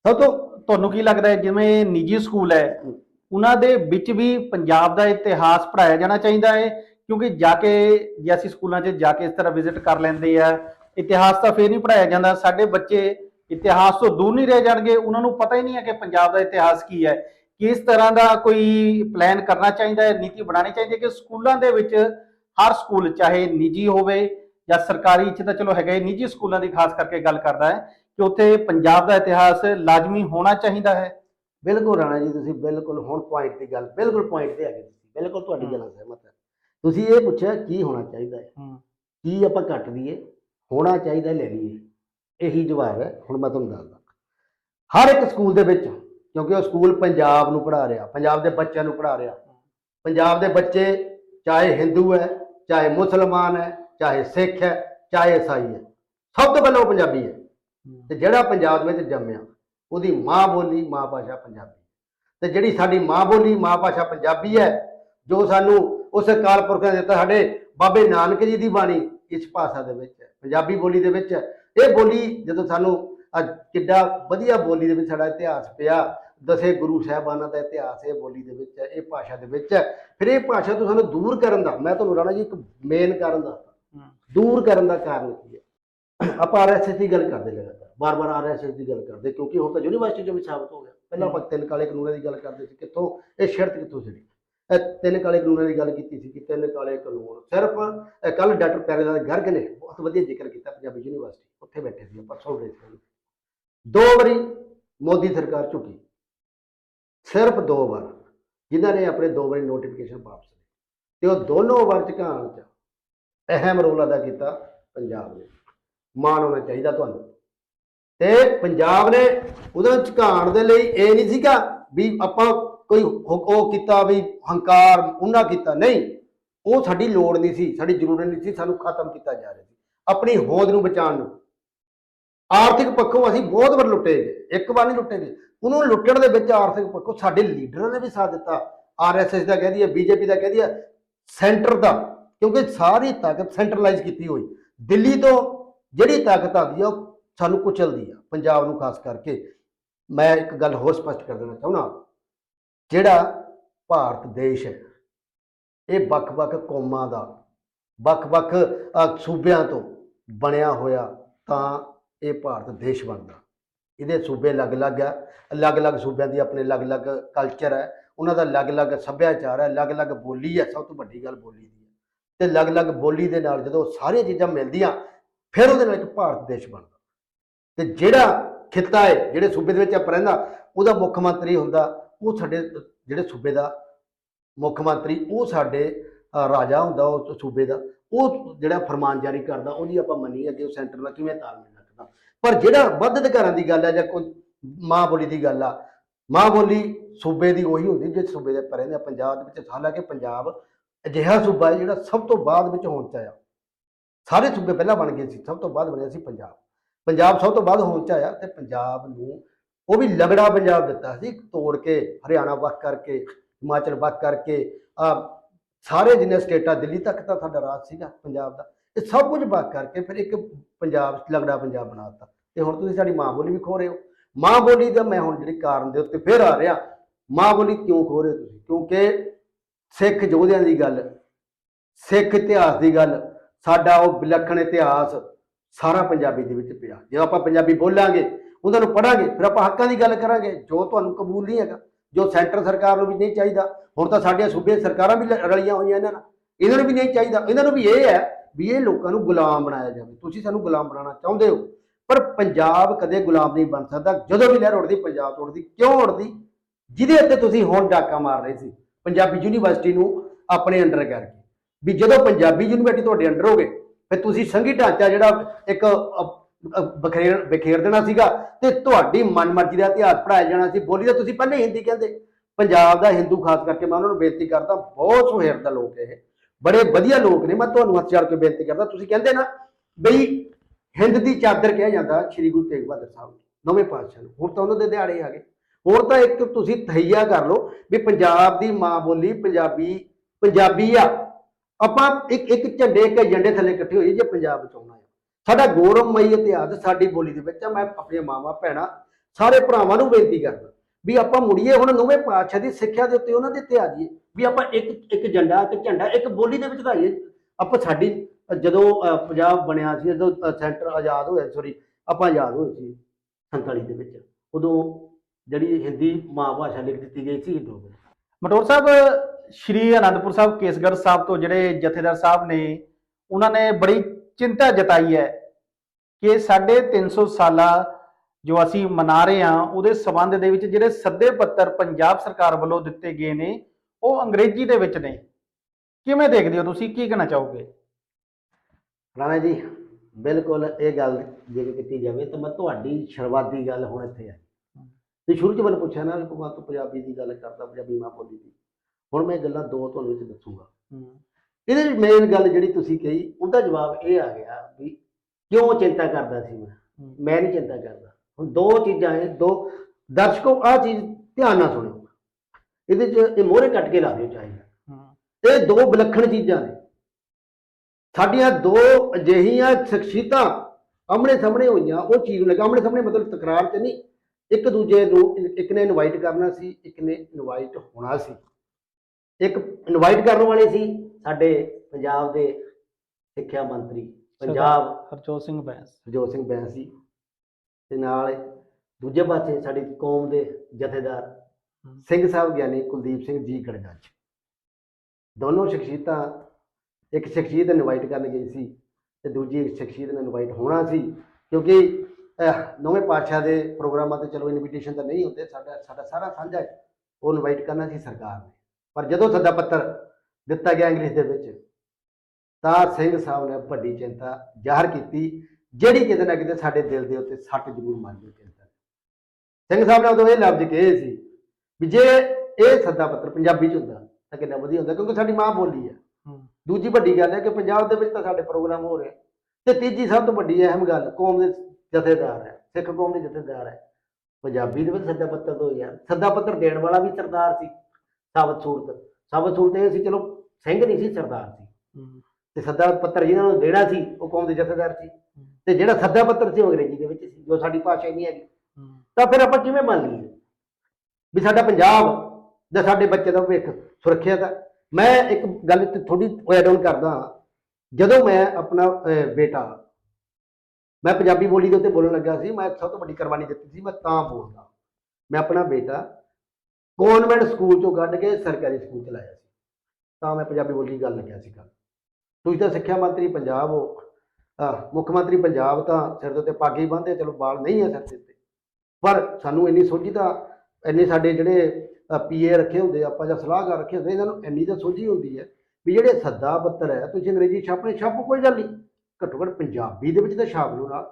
[SPEAKER 2] ਸਭ ਤੋਂ
[SPEAKER 1] ਤੁਹਾਨੂੰ ਕੀ ਲੱਗਦਾ ਹੈ ਜਿਵੇਂ ਨਿੱਜੀ ਸਕੂਲ ਹੈ। ਉਹਨਾਂ ਦੇ ਵਿੱਚ ਵੀ ਪੰਜਾਬ ਦਾ ਇਤਿਹਾਸ ਪੜਾਇਆ ਜਾਣਾ ਚਾਹੀਦਾ ਹੈ, ਕਿਉਂਕਿ ਜਾ ਕੇ ਜੇ ਅਸੀਂ ਸਕੂਲਾਂ 'ਚ ਜਾ ਕੇ ਇਸ ਤਰ੍ਹਾਂ ਵਿਜ਼ਿਟ ਕਰ ਲੈਂਦੇ ਆ, ਇਤਿਹਾਸ ਤਾਂ ਫੇਰ ਨਹੀਂ ਪੜਾਇਆ ਜਾਂਦਾ। ਸਾਡੇ ਬੱਚੇ ਇਤਿਹਾਸ ਤੋਂ ਦੂਰ ਨਹੀਂ ਰਹਿ ਜਾਣਗੇ। ਉਹਨਾਂ ਨੂੰ ਪਤਾ ਹੀ ਨਹੀਂ ਹੈ ਕਿ ਪੰਜਾਬ ਦਾ ਇਤਿਹਾਸ ਕੀ ਹੈ। ਕਿਸ ਤਰ੍ਹਾਂ ਦਾ ਕੋਈ ਪਲਾਨ ਕਰਨਾ ਚਾਹੀਦਾ ਹੈ, ਨੀਤੀ ਬਣਾਉਣੀ ਚਾਹੀਦੀ ਹੈ ਕਿ ਸਕੂਲਾਂ ਦੇ ਵਿੱਚ ਹਰ ਸਕੂਲ ਚਾਹੇ ਨਿੱਜੀ ਹੋਵੇ ਜਾਂ ਸਰਕਾਰੀ ਚ ਤਾਂ ਚਲੋ ਹੈਗਾ ਹੀ, ਨਿੱਜੀ ਸਕੂਲਾਂ ਦੀ ਖਾਸ ਕਰਕੇ ਗੱਲ ਕਰਦਾ ਹੈ ਕਿ ਉੱਥੇ ਪੰਜਾਬ ਦਾ ਇਤਿਹਾਸ ਲਾਜ਼ਮੀ ਹੋਣਾ ਚਾਹੀਦਾ ਹੈ।
[SPEAKER 2] ਬਿਲਕੁਲ ਰਾਣਾ ਜੀ ਤੁਸੀਂ ਬਿਲਕੁਲ ਹੁਣ ਪੁਆਇੰਟ ਦੀ ਗੱਲ ਬਿਲਕੁਲ ਪੁਆਇੰਟ ਤੇ ਆ ਗਏ ਤੁਸੀਂ ਬਿਲਕੁਲ ਤੁਹਾਡੀ। ਗੱਲ ਸਹਿਮਤ ਹੈ ਤੁਸੀਂ ਇਹ ਪੁੱਛਿਆ ਕੀ ਹੋਣਾ ਚਾਹੀਦਾ ਹੈ? ਕੀ ਆਪਾਂ ਘੱਟ ਦਈਏ? ਹੋਣਾ ਚਾਹੀਦਾ ਲੈ ਲਈਏ। ਇਹੀ ਜਵਾਬ ਹੈ ਹੁਣ ਮੈਂ ਤੁਹਾਨੂੰ ਦੱਸਦਾ। ਹਰ ਇੱਕ ਸਕੂਲ ਦੇ ਵਿੱਚ ਕਿਉਂਕਿ ਉਹ ਸਕੂਲ ਪੰਜਾਬ ਨੂੰ ਪੜ੍ਹਾ ਰਿਹਾ ਪੰਜਾਬ ਦੇ ਬੱਚਿਆਂ ਨੂੰ ਪੜ੍ਹਾ ਰਿਹਾ। ਪੰਜਾਬ ਦੇ ਬੱਚੇ ਚਾਹੇ ਹਿੰਦੂ ਹੈ ਚਾਹੇ ਮੁਸਲਮਾਨ ਹੈ ਚਾਹੇ ਸਿੱਖ ਹੈ ਚਾਹੇ ਈਸਾਈ ਹੈ ਸਭ ਤੋਂ ਪਹਿਲਾਂ ਉਹ ਪੰਜਾਬੀ ਹੈ। ਤੇ ਜਿਹੜਾ ਪੰਜਾਬ ਵਿੱਚ ਜੰਮਿਆ ਉਹਦੀ ਮਾਂ ਬੋਲੀ ਮਾਂ ਭਾਸ਼ਾ ਪੰਜਾਬੀ ਤੇ ਜਿਹੜੀ ਸਾਡੀ ਮਾਂ ਬੋਲੀ ਮਾਂ ਭਾਸ਼ਾ ਪੰਜਾਬੀ ਹੈ ਜੋ ਸਾਨੂੰ ਉਸ ਅਕਾਲ ਪੁਰਖਾਂ ਨੇ ਦਿੱਤਾ ਸਾਡੇ ਬਾਬੇ ਨਾਨਕ ਜੀ ਦੀ ਬਾਣੀ ਇਸ ਭਾਸ਼ਾ ਦੇ ਵਿੱਚ ਹੈ ਪੰਜਾਬੀ ਬੋਲੀ ਦੇ ਵਿੱਚ ਇਹ ਬੋਲੀ ਜਦੋਂ ਸਾਨੂੰ ਕਿੱਡਾ ਵਧੀਆ ਬੋਲੀ ਦੇ ਵਿੱਚ ਸਾਡਾ ਇਤਿਹਾਸ ਪਿਆ ਦਸੇ ਗੁਰੂ ਸਾਹਿਬਾਨਾਂ ਦਾ ਇਤਿਹਾਸ ਇਹ ਬੋਲੀ ਦੇ ਵਿੱਚ ਹੈ ਇਹ ਭਾਸ਼ਾ ਦੇ ਵਿੱਚ ਹੈ। ਫਿਰ ਇਹ ਭਾਸ਼ਾ ਤੋਂ ਸਾਨੂੰ ਦੂਰ ਕਰਨ ਦਾ ਮੈਂ ਤੁਹਾਨੂੰ ਰਾਣਾ ਜੀ ਇੱਕ ਮੇਨ ਕਾਰਨ ਦੱਸਦਾ। ਦੂਰ ਕਰਨ ਦਾ ਕਾਰਨ ਕੀ ਹੈ? ਆਪਾਂ ਆਰਐਸਐਸ ਦੀ ਗੱਲ ਕਰਦੇ ਲਗਾਤਾਰ। ਬਾਰ-ਬਾਰ ਆਰਐਸਐਸ ਦੀ ਗੱਲ ਕਰਦੇ ਕਿਉਂਕਿ ਹੁਣ ਤਾਂ ਯੂਨੀਵਰਸਿਟੀ 'ਚ ਵੀ ਸਾਬਤ ਹੋ ਗਿਆ। ਪਹਿਲਾਂ ਆਪਾਂ ਤਿੰਨ ਕਾਲੇ ਕਾਨੂੰਨਾਂ ਦੀ ਗੱਲ ਕਰਦੇ ਸੀ ਕਿੱਥੋਂ ਇਹ ਸ਼ਰਤ ਕਿੱਥੋਂ ਸੀ ਇਹ ਤਿੰਨ ਕਾਲੇ ਕਾਨੂੰਨਾਂ ਦੀ ਗੱਲ ਕੀਤੀ ਸੀ ਕਿ ਤਿੰਨ ਕਾਲੇ ਕਾਨੂੰਨ। ਸਿਰਫ ਕੱਲ ਡਾਕਟਰ ਪੈਰੇਲਾਲ ਗਰਗ ਨੇ ਬਹੁਤ ਵਧੀਆ ਜ਼ਿਕਰ ਕੀਤਾ ਪੰਜਾਬੀ ਯੂਨੀਵਰਸਿਟੀ ਉੱਥੇ ਬੈਠੇ ਸੀ ਆਪਾਂ ਸੁਣ ਰਹੇ ਸੀ ਦੋ ਵਾਰੀ ਮੋਦੀ ਸਰਕਾਰ ਝੁਕੀ। ਸਿਰਫ ਦੋ ਵਾਰ ਜਿਨ੍ਹਾਂ ਨੇ ਆਪਣੇ ਦੋ ਵਾਰੀ ਨੋਟੀਫਿਕੇਸ਼ਨ ਵਾਪਸ ਲਏ ਤੇ ਉਹ ਦੋਨੋਂ ਵਾਰ ਝੁਕਾਉਣ 'ਚ ਅਹਿਮ ਰੋਲ ਅਦਾ ਕੀਤਾ ਪੰਜਾਬ ਨੇ। ਮਾਣ ਹੋਣਾ ਚਾਹੀਦਾ ਤੁਹਾਨੂੰ। ਤੇ ਪੰਜਾਬ ਨੇ ਉਹਦਾ ਝੁਕਾਉਣ ਦੇ ਲਈ ਇਹ ਨਹੀਂ ਸੀਗਾ ਵੀ ਆਪਾਂ ਕੋਈ ਉਹ ਕੀਤਾ ਵੀ ਹੰਕਾਰ ਉਹਨਾਂ ਕੀਤਾ। ਨਹੀਂ, ਉਹ ਸਾਡੀ ਲੋੜ ਨਹੀਂ ਸੀ, ਸਾਡੀ ਜ਼ਰੂਰਤ ਨਹੀਂ ਸੀ, ਸਾਨੂੰ ਖਤਮ ਕੀਤਾ ਜਾ ਰਿਹਾ ਸੀ, ਆਪਣੀ ਹੋਂਦ ਨੂੰ ਬਚਾਉਣ ਨੂੰ। ਆਰਥਿਕ ਪੱਖੋਂ ਅਸੀਂ ਬਹੁਤ ਵਾਰ ਲੁੱਟੇ ਗਏ, ਇੱਕ ਵਾਰ ਨਹੀਂ ਲੁੱਟੇ ਗਏ। ਉਹਨੂੰ ਲੁੱਟਣ ਦੇ ਵਿੱਚ ਆਰਥਿਕ ਪੱਖੋਂ ਸਾਡੇ ਲੀਡਰਾਂ ਨੇ ਵੀ ਸਾਥ ਦਿੱਤਾ। ਆਰਐਸਐਸ ਦਾ ਕਹਿ ਦਈਏ ਬੀਜੇਪੀ ਦਾ ਕਹਿ ਦਈਏ, ਸੈਂਟਰ ਦਾ, ਕਿਉਂਕਿ ਸਾਰੀ ਤਾਕਤ ਸੈਂਟਰਲਾਈਜ਼ ਕੀਤੀ ਹੋਈ। ਦਿੱਲੀ ਤੋਂ ਜਿਹੜੀ ਤਾਕਤ ਆਉਂਦੀ ਆ, ਉਹ ਸਾਨੂੰ ਕੁਚਲਦੀ ਆ, ਪੰਜਾਬ ਨੂੰ ਖਾਸ ਕਰਕੇ। ਮੈਂ ਇੱਕ ਗੱਲ ਹੋਰ ਸਪਸ਼ਟ ਕਰ ਦੇਣਾ ਚਾਹੁੰਦਾ ਜਿਹੜਾ ਭਾਰਤ ਦੇਸ਼ ਹੈ, ਇਹ ਵੱਖ-ਵੱਖ ਕੌਮਾਂ ਦਾ, ਵੱਖ-ਵੱਖ ਸੂਬਿਆਂ ਤੋਂ ਬਣਿਆ ਹੋਇਆ ਤਾਂ ਇਹ ਭਾਰਤ ਦੇਸ਼ ਬਣਦਾ। ਇਹਦੇ ਸੂਬੇ ਅਲੱਗ-ਅਲੱਗ ਆ, ਅਲੱਗ-ਅਲੱਗ ਸੂਬਿਆਂ ਦੀ ਆਪਣੇ ਅਲੱਗ-ਅਲੱਗ ਕਲਚਰ ਹੈ, ਉਹਨਾਂ ਦਾ ਅਲੱਗ-ਅਲੱਗ ਸੱਭਿਆਚਾਰ ਹੈ, ਅਲੱਗ-ਅਲੱਗ ਬੋਲੀ ਹੈ, ਸਭ ਤੋਂ ਵੱਡੀ ਗੱਲ ਬੋਲੀ ਦੀ ਹੈ। ਤੇ ਅਲੱਗ-ਅਲੱਗ ਬੋਲੀ ਦੇ ਨਾਲ ਜਦੋਂ ਸਾਰੀਆਂ ਚੀਜ਼ਾਂ ਮਿਲਦੀਆਂ, ਫਿਰ ਉਹਦੇ ਨਾਲ ਇੱਕ ਭਾਰਤ ਦੇਸ਼ ਬਣਦਾ। ਤੇ ਜਿਹੜਾ ਖਿੱਤਾ ਹੈ, ਜਿਹੜੇ ਸੂਬੇ ਦੇ ਵਿੱਚ ਆਪਾਂ ਰਹਿੰਦਾ, ਉਹਦਾ ਮੁੱਖ ਮੰਤਰੀ ਹੁੰਦਾ, ਉਹ ਸਾਡੇ ਜਿਹੜੇ ਸੂਬੇ ਦਾ ਮੁੱਖ ਮੰਤਰੀ, ਉਹ ਸਾਡੇ ਰਾਜਾ ਹੁੰਦਾ ਉਹ ਸੂਬੇ ਦਾ। ਉਹ ਜਿਹੜਾ ਫਰਮਾਨ ਜਾਰੀ ਕਰਦਾ, ਉਹਦੀ ਆਪਾਂ ਮੰਨੀਏ ਕਿ ਉਹ ਸੈਂਟਰ ਨਾਲ ਕਿਵੇਂ ਤਾਲਮੇਲ ਰੱਖਦਾ। ਪਰ ਜਿਹੜਾ ਵੱਧ ਅਧਿਕਾਰਾਂ ਦੀ ਗੱਲ ਹੈ ਜਾਂ ਕੋਈ ਮਾਂ ਬੋਲੀ ਦੀ ਗੱਲ ਆ, ਮਾਂ ਬੋਲੀ ਸੂਬੇ ਦੀ ਉਹੀ ਹੁੰਦੀ, ਜਿਸ ਸੂਬੇ ਦੇ ਪਰੇ ਨੇ ਪੰਜਾਬ ਦੇ ਵਿੱਚ ਹਾਲਾਂਕਿ ਪੰਜਾਬ ਅਜਿਹਾ ਸੂਬਾ ਹੈ ਜਿਹੜਾ ਸਭ ਤੋਂ ਬਾਅਦ ਵਿੱਚ ਹੋਂਦ ਚ ਆਇਆ। ਸਾਰੇ ਸੂਬੇ ਪਹਿਲਾਂ ਬਣ ਗਏ ਸੀ, ਸਭ ਤੋਂ ਬਾਅਦ ਬਣਿਆ ਸੀ ਪੰਜਾਬ। ਪੰਜਾਬ ਸਭ ਤੋਂ ਵੱਧ ਹੋਂਦ ਚ ਆਇਆ ਤੇ ਪੰਜਾਬ ਨੂੰ ਉਹ ਵੀ ਲਗੜਾ ਪੰਜਾਬ ਦਿੱਤਾ ਸੀ, ਤੋੜ ਕੇ ਹਰਿਆਣਾ ਵੱਖ ਕਰਕੇ, ਹਿਮਾਚਲ ਵੱਖ ਕਰਕੇ, ਆ ਸਾਰੇ ਜਿੰਨੇ ਸਟੇਟਾਂ, ਦਿੱਲੀ ਤੱਕ ਤਾਂ ਸਾਡਾ ਰਾਜ ਸੀਗਾ ਪੰਜਾਬ ਦਾ, ਇਹ ਸਭ ਕੁਝ ਵੱਖ ਕਰਕੇ ਫਿਰ ਇੱਕ ਪੰਜਾਬ, ਲਗੜਾ ਪੰਜਾਬ ਬਣਾ ਦਿੱਤਾ। ਤੇ ਹੁਣ ਤੁਸੀਂ ਸਾਡੀ ਮਾਂ ਬੋਲੀ ਵੀ ਖੋ ਰਹੇ ਹੋ। ਮਾਂ ਬੋਲੀ ਦਾ ਮੈਂ ਹੁਣ ਜਿਹੜੀ ਕਾਰਨ ਦੇ ਉੱਤੇ ਫਿਰ ਆ ਰਿਹਾ, ਮਾਂ ਬੋਲੀ ਕਿਉਂ ਖੋ ਰਹੇ ਹੋ ਤੁਸੀਂ? ਕਿਉਂਕਿ ਸਿੱਖ ਯੋਧਿਆਂ ਦੀ ਗੱਲ, ਸਿੱਖ ਇਤਿਹਾਸ ਦੀ ਗੱਲ, ਸਾਡਾ ਉਹ ਵਿਲੱਖਣ ਇਤਿਹਾਸ ਸਾਰਾ ਪੰਜਾਬੀ ਦੇ ਵਿੱਚ ਪਿਆ। ਜਦੋਂ ਆਪਾਂ ਪੰਜਾਬੀ ਬੋਲਾਂਗੇ, ਉਹਨਾਂ ਨੂੰ ਪੜਾਂਗੇ, ਫਿਰ ਆਪਾਂ ਹੱਕਾਂ ਦੀ ਗੱਲ ਕਰਾਂਗੇ। ਜੋ ਤੁਹਾਨੂੰ ਕਬੂਲ ਨਹੀਂ ਹੈਗਾ, ਜੋ ਸੈਂਟਰ ਸਰਕਾਰ ਨੂੰ ਵੀ ਨਹੀਂ ਚਾਹੀਦਾ, ਹੁਣ ਤਾਂ ਸਾਡੀਆਂ ਸੂਬੇ ਸਰਕਾਰਾਂ ਵੀ ਰਲੀਆਂ ਹੋਈਆਂ ਇਹਨਾਂ ਨਾਲ। ਇਹਨਾਂ ਨੂੰ ਵੀ ਨਹੀਂ ਚਾਹੀਦਾ। ਇਹਨਾਂ ਨੂੰ ਵੀ ਇਹ ਹੈ ਵੀ ਇਹ ਲੋਕਾਂ ਨੂੰ ਗੁਲਾਮ ਬਣਾਇਆ ਜਾਵੇ। ਤੁਸੀਂ ਸਾਨੂੰ ਗੁਲਾਮ ਬਣਾਉਣਾ ਚਾਹੁੰਦੇ ਹੋ। ਪਰ ਪੰਜਾਬ ਕਦੇ ਗੁਲਾਮ ਨਹੀਂ ਬਣ ਸਕਦਾ। ਜਦੋਂ ਵੀ ਲਹਿਰ ਉੱਠਦੀ ਪੰਜਾਬ ਤੋਂ ਉੱਠਦੀ ਕਿਉਂ ਉੱਠਦੀ ਜਿਹਦੇ ਉੱਤੇ ਤੁਸੀਂ ਹੁਣ ਡਾਕਾ ਮਾਰ ਰਹੇ ਸੀ। ਪੰਜਾਬੀ ਯੂਨੀਵਰਸਿਟੀ ਨੂੰ ਆਪਣੇ ਅੰਡਰ ਕਰਕੇ ਵੀ ਜਦੋਂ ਪੰਜਾਬੀ ਯੂਨੀਵਰਸਿਟੀ ਤੁਹਾਡੇ ਅੰਡਰ ਹੋਗੇ ਫਿਰ ਤੁਸੀਂ ਸੰਘੀ ਢਾਂਚਾ ਜਿਹੜਾ ਇੱਕ ਅ, ਅ, ਬਖੇਰ ਦੇਣਾ ਸੀਗਾ ਤੇ ਤੁਹਾਡੀ ਮਨਮਰਜ਼ੀ ਦਾ ਇਤਿਹਾਸ ਪੜਾਇਆ ਜਾਣਾ ਸੀ। ਬੋਲੀ ਤਾਂ ਤੁਸੀਂ ਪਹਿਲੇ ਹਿੰਦੀ ਕਹਿੰਦੇ। ਪੰਜਾਬ ਦਾ ਹਿੰਦੂ ਖਾਸ ਕਰਕੇ ਮੈਂ ਉਹਨਾਂ ਨੂੰ ਬੇਨਤੀ ਕਰਦਾ ਬਹੁਤ ਸੁਹਿਰਦ ਲੋਕ ਇਹ। ਬੜੇ ਵਧੀਆ ਲੋਕ ਨੇ ਮੈਂ ਤੁਹਾਨੂੰ ਹੱਥ ਜੋੜ ਕੇ ਬੇਨਤੀ ਕਰਦਾ ਤੁਸੀਂ ਕਹਿੰਦੇ ਨਾ ਬਈ ਹਿੰਦ ਦੀ ਚਾਦਰ ਕਿਹਾ ਜਾਂਦਾ ਸ਼੍ਰੀ ਗੁਰੂ ਤੇਗ ਬਹਾਦਰ ਸਾਹਿਬ ਨੂੰ, ਨਵੇਂ ਪਾਤਸ਼ਾਹ ਨੂੰ। ਹੁਣ ਤਾਂ ਉਹਨਾਂ ਦੇ ਦਿਹਾੜੇ ਆ ਗਏ। ਹੋਰ ਤਾਂ ਇੱਕ ਤੁਸੀਂ ਤਹਈਆ ਕਰ ਲਓ ਵੀ ਪੰਜਾਬ ਦੀ ਮਾਂ ਬੋਲੀ ਪੰਜਾਬੀ ਪੰਜਾਬੀ ਆ। ਆਪਾਂ ਇੱਕ ਇੱਕ ਝੰਡੇ ਇੱਕ ਏਜੰਡੇ ਥੱਲੇ ਇਕੱਠੇ ਹੋਈਏ ਜੇ ਪੰਜਾਬ ਬਚਾਉਣਾ ਹੈ। ਸਾਡਾ ਗੌਰਵਮਈ ਇਤਿਹਾਸ ਸਾਡੀ ਬੋਲੀ ਦੇ ਵਿੱਚ ਆ, ਮੈਂ ਆਪਣੀਆਂ ਮਾਵਾਂ, ਭੈਣਾਂ, ਸਾਰੇ ਭਰਾਵਾਂ ਨੂੰ ਬੇਨਤੀ ਕਰਦਾ ਵੀ ਆਪਾਂ ਮੁੜੀਏ ਹੁਣ ਨਵੇਂ ਪਾਤਸ਼ਾਹ ਦੀ ਸਿੱਖਿਆ ਦੇ ਉੱਤੇ ਉਹਨਾਂ ਦੇ ਉੱਤੇ ਆ ਜਾਈਏ ਵੀ ਆਪਾਂ ਇੱਕ ਇੱਕ ਝੰਡਾ ਇੱਕ ਝੰਡਾ, ਇੱਕ ਬੋਲੀ ਦੇ ਵਿੱਚ ਧਾਈਏ ਆਪਾਂ ਸਾਡੀ, ਜਦੋਂ ਪੰਜਾਬ ਬਣਿਆ ਸੀ, ਜਦੋਂ ਸੈਂਟਰ ਆਜ਼ਾਦ ਹੋਇਆ ਸੋਰੀ ਆਪਾਂ ਆਜ਼ਾਦ ਹੋਏ ਸੀ 47 ਦੇ ਵਿੱਚ। ਉਦੋਂ ਜਿਹੜੀ ਹਿੰਦੀ ਮਾਂ ਭਾਸ਼ਾ ਲਿਖ ਦਿੱਤੀ ਗਈ ਸੀ, ਹਿੰਦੂ।
[SPEAKER 1] ਮਟੋਰ ਸਾਹਿਬ ਸ਼੍ਰੀ ਅਨੰਦਪੁਰ ਸਾਹਿਬ ਕੇਸਗੜ੍ਹ ਸਾਹਿਬ ਤੋਂ ਜਿਹੜੇ ਜਥੇਦਾਰ ਸਾਹਿਬ ਨੇ ਉਹਨਾਂ ਨੇ ਬੜੀ ਚਿੰਤਾ ਜਤਾਈ ਹੈ ਕਿ ਸਾਡੇ 300 ਸਾਲਾ ਜੋ ਅਸੀਂ ਮਨਾ ਰਹੇ ਹਾਂ ਉਹਦੇ ਸਬੰਧ ਦੇ ਵਿੱਚ ਜਿਹੜੇ ਸੱਦੇ ਪੱਤਰ ਪੰਜਾਬ ਸਰਕਾਰ ਵੱਲੋਂ ਦਿੱਤੇ ਗਏ ਨੇ ਉਹ ਅੰਗਰੇਜ਼ੀ ਦੇ ਵਿੱਚ ਨੇ। ਕਿਵੇਂ ਦੇਖਦੇ ਹੋ ਤੁਸੀਂ? ਕੀ ਕਹਿਣਾ ਚਾਹੋਗੇ?
[SPEAKER 2] ਰਾਣਾ ਜੀ ਬਿਲਕੁਲ ਇਹ ਗੱਲ ਜੇ ਕੀਤੀ ਜਾਵੇ ਤਾਂ ਮੈਂ ਤੁਹਾਡੀ ਸ਼ੁਰੂਆਤੀ ਗੱਲ ਹੁਣ ਇੱਥੇ ਆ ਤੇ ਸ਼ੁਰੂ ਚ ਮੈਨੂੰ ਪੁੱਛਿਆ ਨਾ ਕਿ ਤੂੰ ਪੰਜਾਬੀ ਦੀ ਗੱਲ ਕਰਦਾ ਪੰਜਾਬੀ ਮਾਂ ਬੋਲੀ ਦੀ। ਹੁਣ ਮੈਂ ਇਹ ਗੱਲਾਂ ਦੋ ਤੁਹਾਨੂੰ ਵਿੱਚ ਦੱਸੂਗਾ। ਇਹਦੇ ਵਿੱਚ ਮੇਨ ਗੱਲ ਜਿਹੜੀ ਤੁਸੀਂ ਕਹੀ ਉਹਦਾ ਜਵਾਬ ਇਹ ਆ ਗਿਆ ਵੀ ਕਿਉਂ ਚਿੰਤਾ ਕਰਦਾ ਸੀ ਮੈਂ? ਮੈਂ ਨਹੀਂ ਚਿੰਤਾ ਕਰਦਾ। ਹੁਣ ਦੋ ਚੀਜ਼ਾਂ ਹੈ ਦੋ ਦਰਸ਼ਕੋ ਆ ਚੀਜ਼ ਧਿਆਨ ਨਾਲ ਸੁਣਿਓ। ਇਹਦੇ 'ਚ ਇਹ ਮੋਹਰੇ ਕੱਟ ਕੇ ਲਾ ਦਿਓ ਚਾਹੀਦਾ ਇਹ ਦੋ ਵਿਲੱਖਣ ਚੀਜ਼ਾਂ ਨੇ। ਸਾਡੀਆਂ ਦੋ ਅਜਿਹੀਆਂ ਸ਼ਖਸੀਅਤਾਂ ਆਮਣੇ ਸਾਹਮਣੇ ਹੋਈਆਂ ਉਹ ਚੀਜ਼ ਨੂੰ ਲੱਗਾ ਆਮਣੇ ਸਾਹਮਣੇ ਮਤਲਬ ਤਕਰਾਰ ਤੇ ਨਹੀਂ। ਇੱਕ ਦੂਜੇ ਨੂੰ ਇੱਕ ਨੇ ਇਨਵਾਈਟ ਕਰਨਾ ਸੀ ਇੱਕ ਨੇ ਇਨਵਾਈਟ ਹੋਣਾ ਸੀ। ਇੱਕ ਇਨਵਾਈਟ ਕਰਨ ਵਾਲੇ ਸੀ ਸਾਡੇ ਪੰਜਾਬ ਦੇ ਸਿੱਖਿਆ ਮੰਤਰੀ ਪੰਜਾਬ
[SPEAKER 1] ਹਰਜੋਤ ਸਿੰਘ ਬੈਂਸ।
[SPEAKER 2] ਹਰਜੋਤ ਸਿੰਘ ਬੈਂਸ ਜੀ। ਤੇ ਨਾਲ ਦੂਜੇ ਪਾਸੇ ਸਾਡੀ ਕੌਮ ਦੇ ਜਥੇਦਾਰ। ਸਿੰਘ ਸਾਹਿਬ ਗਿਆਨੀ ਕੁਲਦੀਪ ਸਿੰਘ ਜੀ ਗੜਗੱਜ ਦੋਨੋਂ ਸ਼ਖਸੀਅਤਾਂ ਇੱਕ ਸ਼ਖਸੀਅਤ ਇਨਵਾਈਟ ਕਰਨ ਗਈ ਸੀ ਤੇ ਦੂਜੀ ਸ਼ਖਸੀਅਤ ਨੂੰ ਇਨਵਾਈਟ ਹੋਣਾ ਸੀ। ਕਿਉਂਕਿ ਨੌਵੇਂ ਪਾਤਸ਼ਾਹ ਦੇ ਪ੍ਰੋਗਰਾਮਾਂ ਤੇ ਚਲੋ ਇਨਵੀਟੇਸ਼ਨ ਤਾਂ ਨਹੀਂ ਹੁੰਦੇ ਸਾਡਾ ਸਾਡਾ ਸਾਰਾ ਸਾਂਝਾ ਹੈ। ਉਹ ਇਨਵਾਈਟ ਕਰਨਾ ਸੀ ਸਰਕਾਰ ਨੇ। ਪਰ ਜਦੋਂ ਸੱਦਾ ਪੱਤਰ ਦਿੱਤਾ ਗਿਆ ਇੰਗਲਿਸ਼ ਦੇ ਵਿੱਚ ਤਾਂ ਸਿੰਘ ਸਾਹਿਬ ਨੇ ਵੱਡੀ ਚਿੰਤਾ ਜ਼ਾਹਰ ਕੀਤੀ ਜਿਹੜੀ ਕਿਤੇ ਨਾ ਕਿਤੇ ਸਾਡੇ ਦਿਲ ਦੇ ਉੱਤੇ ਸੱਟ ਜ਼ਰੂਰ ਮਾਰੀ ਚਿੰਤਾ। ਸਿੰਘ ਸਾਹਿਬ ਨੇ ਉਦੋਂ ਇਹ ਲਫ਼ਜ਼ ਕਹੇ ਸੀ ਵੀ ਜੇ ਇਹ ਸੱਦਾ ਪੱਤਰ ਪੰਜਾਬੀ ਚ ਹੁੰਦਾ ਤਾਂ ਕਿੰਨਾ ਵਧੀਆ ਹੁੰਦਾ ਕਿਉਂਕਿ ਸਾਡੀ ਮਾਂ ਬੋਲੀ ਹੈ। ਦੂਜੀ ਵੱਡੀ ਗੱਲ ਹੈ ਕਿ ਪੰਜਾਬ ਦੇ ਵਿੱਚ ਤਾਂ ਸਾਡੇ ਪ੍ਰੋਗਰਾਮ ਹੋ ਰਹੇ ਤੇ ਤੀਜੀ ਸਭ ਤੋਂ ਵੱਡੀ ਅਹਿਮ ਗੱਲ ਕੌਮ ਦੇ ਜਥੇਦਾਰ ਹੈ ਸਿੱਖ ਕੌਮ ਦੇ ਜਥੇਦਾਰ ਹੈ। ਪੰਜਾਬੀ ਦੇ ਵਿੱਚ ਸੱਦਾ ਪੱਤਰ ਦੋ ਯਾਰ ਸੱਦਾ ਪੱਤਰ ਦੇਣ ਵਾਲਾ ਵੀ ਸਰਦਾਰ ਸੀ। ਸਾਬਤ ਸੂਰਤ। ਸਾਬਤ ਸੂਰਤ ਇਹ ਸੀ, ਚਲੋ, ਸਿੰਘ ਨਹੀਂ ਸੀ, ਸਰਦਾਰ ਸੀ। ਤੇ ਸੱਦਾ ਪੱਤਰ ਜਿਹਨਾਂ ਨੂੰ ਦੇਣਾ ਸੀ, ਉਹ ਕੌਮ ਦੇ ਜਥੇਦਾਰ ਸੀ। ਤੇ ਜਿਹੜਾ ਸੱਦਾ ਪੱਤਰ ਸੀ ਉਹ ਅੰਗਰੇਜ਼ੀ ਦੇ ਵਿੱਚ ਸੀ, ਜੋ ਸਾਡੀ ਭਾਸ਼ਾ ਹੀ ਨਹੀਂ ਹੈਗੀ। ਤਾਂ ਫਿਰ ਆਪਾਂ ਕਿਵੇਂ ਮੰਨ ਲਈਏ ਵੀ ਸਾਡਾ ਪੰਜਾਬ ਜਾਂ ਸਾਡੇ ਬੱਚੇ ਦਾ ਭਵਿੱਖ ਸੁਰੱਖਿਅਤ ਹੈ ਮੈਂ ਇੱਕ ਗੱਲ ਤੇ ਥੋੜੀ ਐਡ ਆਨ ਕਰਦਾ ਜਦੋਂ ਮੈਂ ਆਪਣਾ ਬੇਟਾ, ਮੈਂ ਪੰਜਾਬੀ ਬੋਲੀ ਦੇ ਉੱਤੇ ਬੋਲਣ ਲੱਗਾ ਸੀ, ਮੈਂ ਸਭ ਤੋਂ ਵੱਡੀ ਕੁਰਬਾਨੀ ਦਿੱਤੀ ਸੀ, ਮੈਂ ਤਾਂ ਬੋਲਦਾ। ਮੈਂ ਆਪਣਾ ਬੇਟਾ ਕਨਵੈਂਟ ਸਕੂਲ ਚੋਂ ਕੱਢ ਕੇ ਸਰਕਾਰੀ ਸਕੂਲ ਚ ਲਾਇਆ ਸੀ। ਤਾਂ ਮੈਂ ਪੰਜਾਬੀ ਬੋਲੀ ਗੱਲ ਲੱਗਿਆ ਸੀ ਕਰਨ ਤੁਸੀਂ ਤਾਂ ਸਿੱਖਿਆ ਮੰਤਰੀ ਪੰਜਾਬ ਹੋ। ਮੁੱਖ ਮੰਤਰੀ ਪੰਜਾਬ ਤਾਂ ਸਿਰ ਦੇ ਉੱਤੇ ਪੱਗ ਹੀ ਬੰਨ੍ਹਦੇ ਚਲੋ ਬਾਲ ਨਹੀਂ ਹੈ ਸਿਰ ਦੇ ਉੱਤੇ। ਪਰ ਸਾਨੂੰ ਇੰਨੀ ਸੋਝੀ ਤਾਂ, ਇੰਨੇ ਸਾਡੇ ਜਿਹੜੇ ਪੀਏ ਰੱਖੇ ਹੁੰਦੇ ਆਪਾਂ ਜਾਂ ਸਲਾਹਕਾਰ ਰੱਖੇ ਹੁੰਦੇ ਇਹਨਾਂ ਨੂੰ ਇੰਨੀ ਤਾਂ ਸੋਝੀ ਹੁੰਦੀ ਹੈ ਵੀ ਜਿਹੜੇ ਸੱਦਾ ਪੱਤਰ ਹੈ, ਤੁਸੀਂ ਅੰਗਰੇਜ਼ੀ ਛਾਪਣੇ, ਛਾਪੋ, ਕੋਈ ਗੱਲ ਨਹੀਂ। ਘੱਟੋ ਘੱਟ ਪੰਜਾਬੀ ਦੇ ਵਿੱਚ ਤਾਂ ਛਾਪ ਲਓ ਨਾਲ।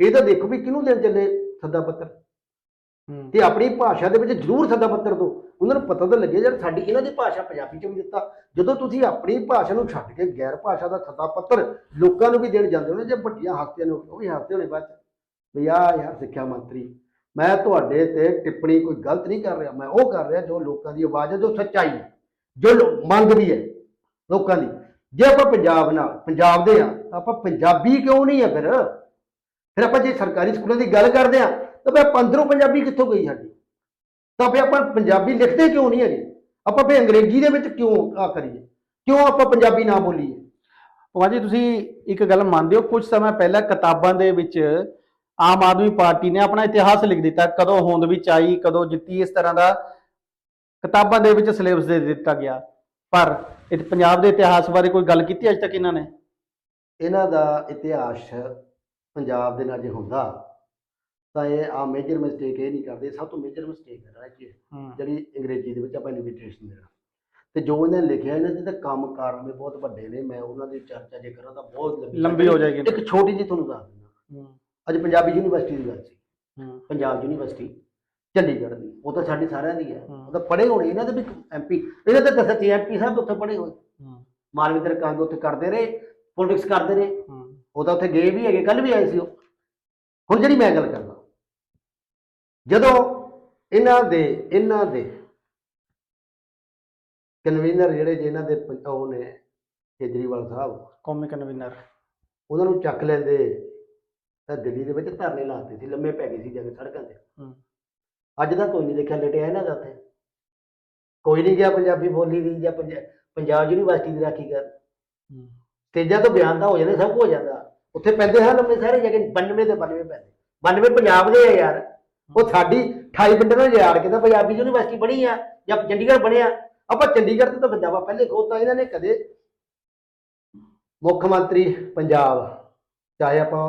[SPEAKER 2] ਇਹ ਤਾਂ ਦੇਖੋ ਵੀ ਕਿਹਨੂੰ ਦੇਣ ਚੱਲੇ ਸੱਦਾ ਪੱਤਰ। ਤੇ ਆਪਣੀ ਭਾਸ਼ਾ ਦੇ ਵਿੱਚ ਜ਼ਰੂਰ ਸੱਦਾ ਪੱਤਰ ਦੋ ਉਹਨਾਂ ਨੂੰ ਪਤਾ ਤਾਂ ਲੱਗੇ ਯਾਰ ਸਾਡੀ ਇਹਨਾਂ ਦੀ ਭਾਸ਼ਾ ਪੰਜਾਬੀ ਚ ਵੀ ਦਿੱਤਾ। ਜਦੋਂ ਤੁਸੀਂ ਆਪਣੀ ਭਾਸ਼ਾ ਨੂੰ ਛੱਡ ਕੇ ਗੈਰ ਭਾਸ਼ਾ ਦਾ ਸੱਦਾ ਪੱਤਰ ਲੋਕਾਂ ਨੂੰ ਵੀ ਦੇਣ ਜਾਂਦੇ ਹੋ ਨਾ, ਜੇ ਵੱਡੀਆਂ ਹਸਤੀਆਂ ਨੂੰ, ਉਹ ਵੀ ਹਸਤੇ ਹੋਣੇ ਬਾਅਦ ਚ, ਵੀ ਆ ਯਾਰ ਸਿੱਖਿਆ ਮੰਤਰੀ, ਮੈਂ ਤੁਹਾਡੇ ਤੇ ਟਿੱਪਣੀ ਕੋਈ ਗਲਤ ਨਹੀਂ ਕਰ ਰਿਹਾ, ਮੈਂ ਉਹ ਕਰ ਰਿਹਾ ਜੋ ਲੋਕਾਂ ਦੀ ਆਵਾਜ਼ ਹੈ, ਜੋ ਸੱਚਾਈ ਹੈ, ਜੋ ਮੰਗ ਵੀ ਹੈ ਲੋਕਾਂ ਦੀ। ਜੇ ਆਪਾਂ ਪੰਜਾਬ ਨਾਲ, ਪੰਜਾਬ ਦੇ ਆ ਤਾਂ ਆਪਾਂ ਪੰਜਾਬੀ ਕਿਉਂ ਨਹੀਂ ਹੈ ਫਿਰ? ਫਿਰ ਆਪਾਂ ਜੇ ਸਰਕਾਰੀ ਸਕੂਲਾਂ ਦੀ ਗੱਲ ਕਰਦੇ ਆ ਤਾਂ ਫਿਰ ਪੰਦਰੋਂ ਪੰਜਾਬੀ ਕਿੱਥੋਂ ਗਈ ਸਾਡੀ? ਤਾਂ ਫਿਰ ਆਪਾਂ ਪੰਜਾਬੀ ਲਿਖਦੇ ਕਿਉਂ ਨਹੀਂ ਹੈਗੇ? ਆਪਾਂ ਫਿਰ ਅੰਗਰੇਜ਼ੀ ਦੇ ਵਿੱਚ ਕਿਉਂ ਆ ਕਰੀਏ? ਕਿਉਂ ਆਪਾਂ ਪੰਜਾਬੀ ਨਾ ਬੋਲੀਏ?
[SPEAKER 1] ਭਗਵਾਨ ਜੀ ਤੁਸੀਂ ਇੱਕ ਗੱਲ ਮੰਨਦੇ ਹੋ ਕੁਝ ਸਮਾਂ ਪਹਿਲਾਂ ਕਿਤਾਬਾਂ ਦੇ ਵਿੱਚ ਆਮ ਆਦਮੀ ਪਾਰਟੀ ਨੇ ਆਪਣਾ ਇਤਿਹਾਸ ਲਿਖ ਦਿੱਤਾ ਕਦੋਂ ਹੋਂਦ ਵਿੱਚ ਆਈ ਕਦੋਂ ਜਿੱਤੀ ਇਸ ਤਰ੍ਹਾਂ ਦਾ ਕਿਤਾਬਾਂ ਦੇ ਵਿੱਚ ਸਿਲੇਬਸ ਦੇ ਦਿੱਤਾ ਗਿਆ। ਪਰ ਇਹ ਪੰਜਾਬ ਦੇ ਇਤਿਹਾਸ ਬਾਰੇ ਕੋਈ ਗੱਲ ਕੀਤੀ ਅੱਜ ਤੱਕ ਇਹਨਾਂ ਨੇ?
[SPEAKER 2] ਇਹਨਾਂ ਦਾ ਇਤਿਹਾਸ ਪੰਜਾਬ ਦੇ ਨਾਲ ਜੇ ਹੁੰਦਾ ਤਾਂ ਇਹ ਆ ਮੇਜਰ ਮਿਸਟੇਕ ਇਹ ਨਹੀਂ ਕਰਦੇ ਸਭ ਤੋਂ ਮੇਜਰ ਮਿਸਟੇਕ ਹੈ ਕਿ ਜਿਹੜੀ ਅੰਗਰੇਜ਼ੀ ਦੇ ਵਿੱਚ ਆਪਾਂ ਇਨਵੀਟੇਸ਼ਨ ਦੇਣਾ ਤੇ ਜੋ ਇਹਨਾਂ ਲਿਖਿਆ ਇਹਨਾਂ ਦੇ ਤਾਂ ਕੰਮ ਕਾਰਨ ਵੀ ਬਹੁਤ ਵੱਡੇ ਨੇ ਮੈਂ ਉਹਨਾਂ ਦੀ ਚਰਚਾ ਜੇ ਕਰਾਂ ਤਾਂ ਬਹੁਤ ਲੰਬੀ
[SPEAKER 1] ਹੋ ਜਾਏਗੀ।
[SPEAKER 2] ਇੱਕ ਛੋਟੀ ਜਿਹੀ ਤੁਹਾਨੂੰ ਦੱਸ ਦਿੰਦਾ। ਅੱਜ ਪੰਜਾਬੀ ਯੂਨੀਵਰਸਿਟੀ ਦੀ ਗੱਲ ਸੀ। ਪੰਜਾਬ ਯੂਨੀਵਰਸਿਟੀ ਚੰਡੀਗੜ੍ਹ ਦੀ ਉਹ ਤਾਂ ਸਾਡੀ ਸਾਰਿਆਂ ਦੀ ਹੈ। ਉਹ ਤਾਂ ਪੜ੍ਹੇ ਹੋਣੇ ਇਹਨਾਂ ਦੇ ਵੀ ਐਮਪੀ ਇਹਨਾਂ ਦੇ ਤਾਂ ਸੱਚੇ ਐਮਪੀ ਸਾਹਿਬ ਉੱਥੇ ਪੜ੍ਹੇ ਹੋਏ। ਮਾਲਵਿੰਦਰ ਕੰਗ ਉੱਥੇ ਕਰਦੇ ਰਹੇ ਪੋਲਿਟਿਕਸ ਕਰਦੇ ਰਹੇ। ਉਹ ਤਾਂ ਉੱਥੇ ਗਏ ਵੀ ਹੈਗੇ ਕੱਲ ਵੀ ਆਏ ਸੀ ਉਹ। ਹੁਣ ਜਿਹੜੀ ਮੈਂ ਗੱਲ ਕਰਦਾ ਜਦੋਂ ਇਹਨਾਂ ਦੇ ਇਹਨਾਂ ਦੇ ਕਨਵੀਨਰ ਜਿਹੜੇ ਜੇ ਇਹਨਾਂ ਦੇ ਪ- ਉਹ ਨੇ ਕੇਜਰੀਵਾਲ ਸਾਹਿਬ
[SPEAKER 1] ਕੌਮੀ ਕਨਵੀਨਰ
[SPEAKER 2] ਉਹਨਾਂ ਨੂੰ ਚੱਕ ਲੈਂਦੇ ਤਾਂ ਦਿੱਲੀ ਦੇ ਵਿੱਚ ਧਰਨੇ ਲਾਤੇ ਸੀ ਲੰਮੇ ਪੈ ਗਏ ਸੀ ਜਾ ਕੇ ਸੜਕਾਂ ਤੇ। ਅੱਜ ਦਾ ਕੋਈ ਨਹੀਂ ਦੇਖਿਆ ਲਟਿਆ ਇਹਨਾਂ ਦਾ ਉੱਥੇ। ਕੋਈ ਨਹੀਂ ਗਿਆ ਪੰਜਾਬੀ ਬੋਲੀ ਦੀ ਜਾਂ ਪੰਜਾ- ਪੰਜਾਬ ਯੂਨੀਵਰਸਿਟੀ ਦੀ ਰਾਖੀ ਕਰ ਤੇਜਾ ਤੋਂ ਬਿਆਨ ਦਾ ਹੋ ਜਾਂਦਾ ਸਭ ਕੁਝ ਹੋ ਜਾਂਦਾ। ਉੱਥੇ ਪੈਂਦੇ ਹਨ ਲੰਮੇ ਸਾਰੇ ਜਗ੍ਹਾ 92 ਦੇ 92 ਪੈਂਦੇ। 92 ਪੰਜਾਬ ਦੇ ਆ ਯਾਰ। ਉਹ ਸਾਡੀ 28 ਪਿੰਡਾਂ ਨਾਲ ਯਾਰ ਕੇ ਤਾਂ ਪੰਜਾਬੀ ਯੂਨੀਵਰਸਿਟੀ ਬਣੀ ਆ ਜਾਂ ਚੰਡੀਗੜ੍ਹ ਬਣਿਆ। ਆਪਾਂ ਚੰਡੀਗੜ੍ਹ ਤੋਂ ਤਾਂ ਪੰਜਾਬ ਆ ਪਹਿਲੇ ਖੋਤਾ ਇਹਨਾਂ ਨੇ ਕਦੇ। ਮੁੱਖ ਮੰਤਰੀ ਪੰਜਾਬ ਚਾਹੇ ਆਪਾਂ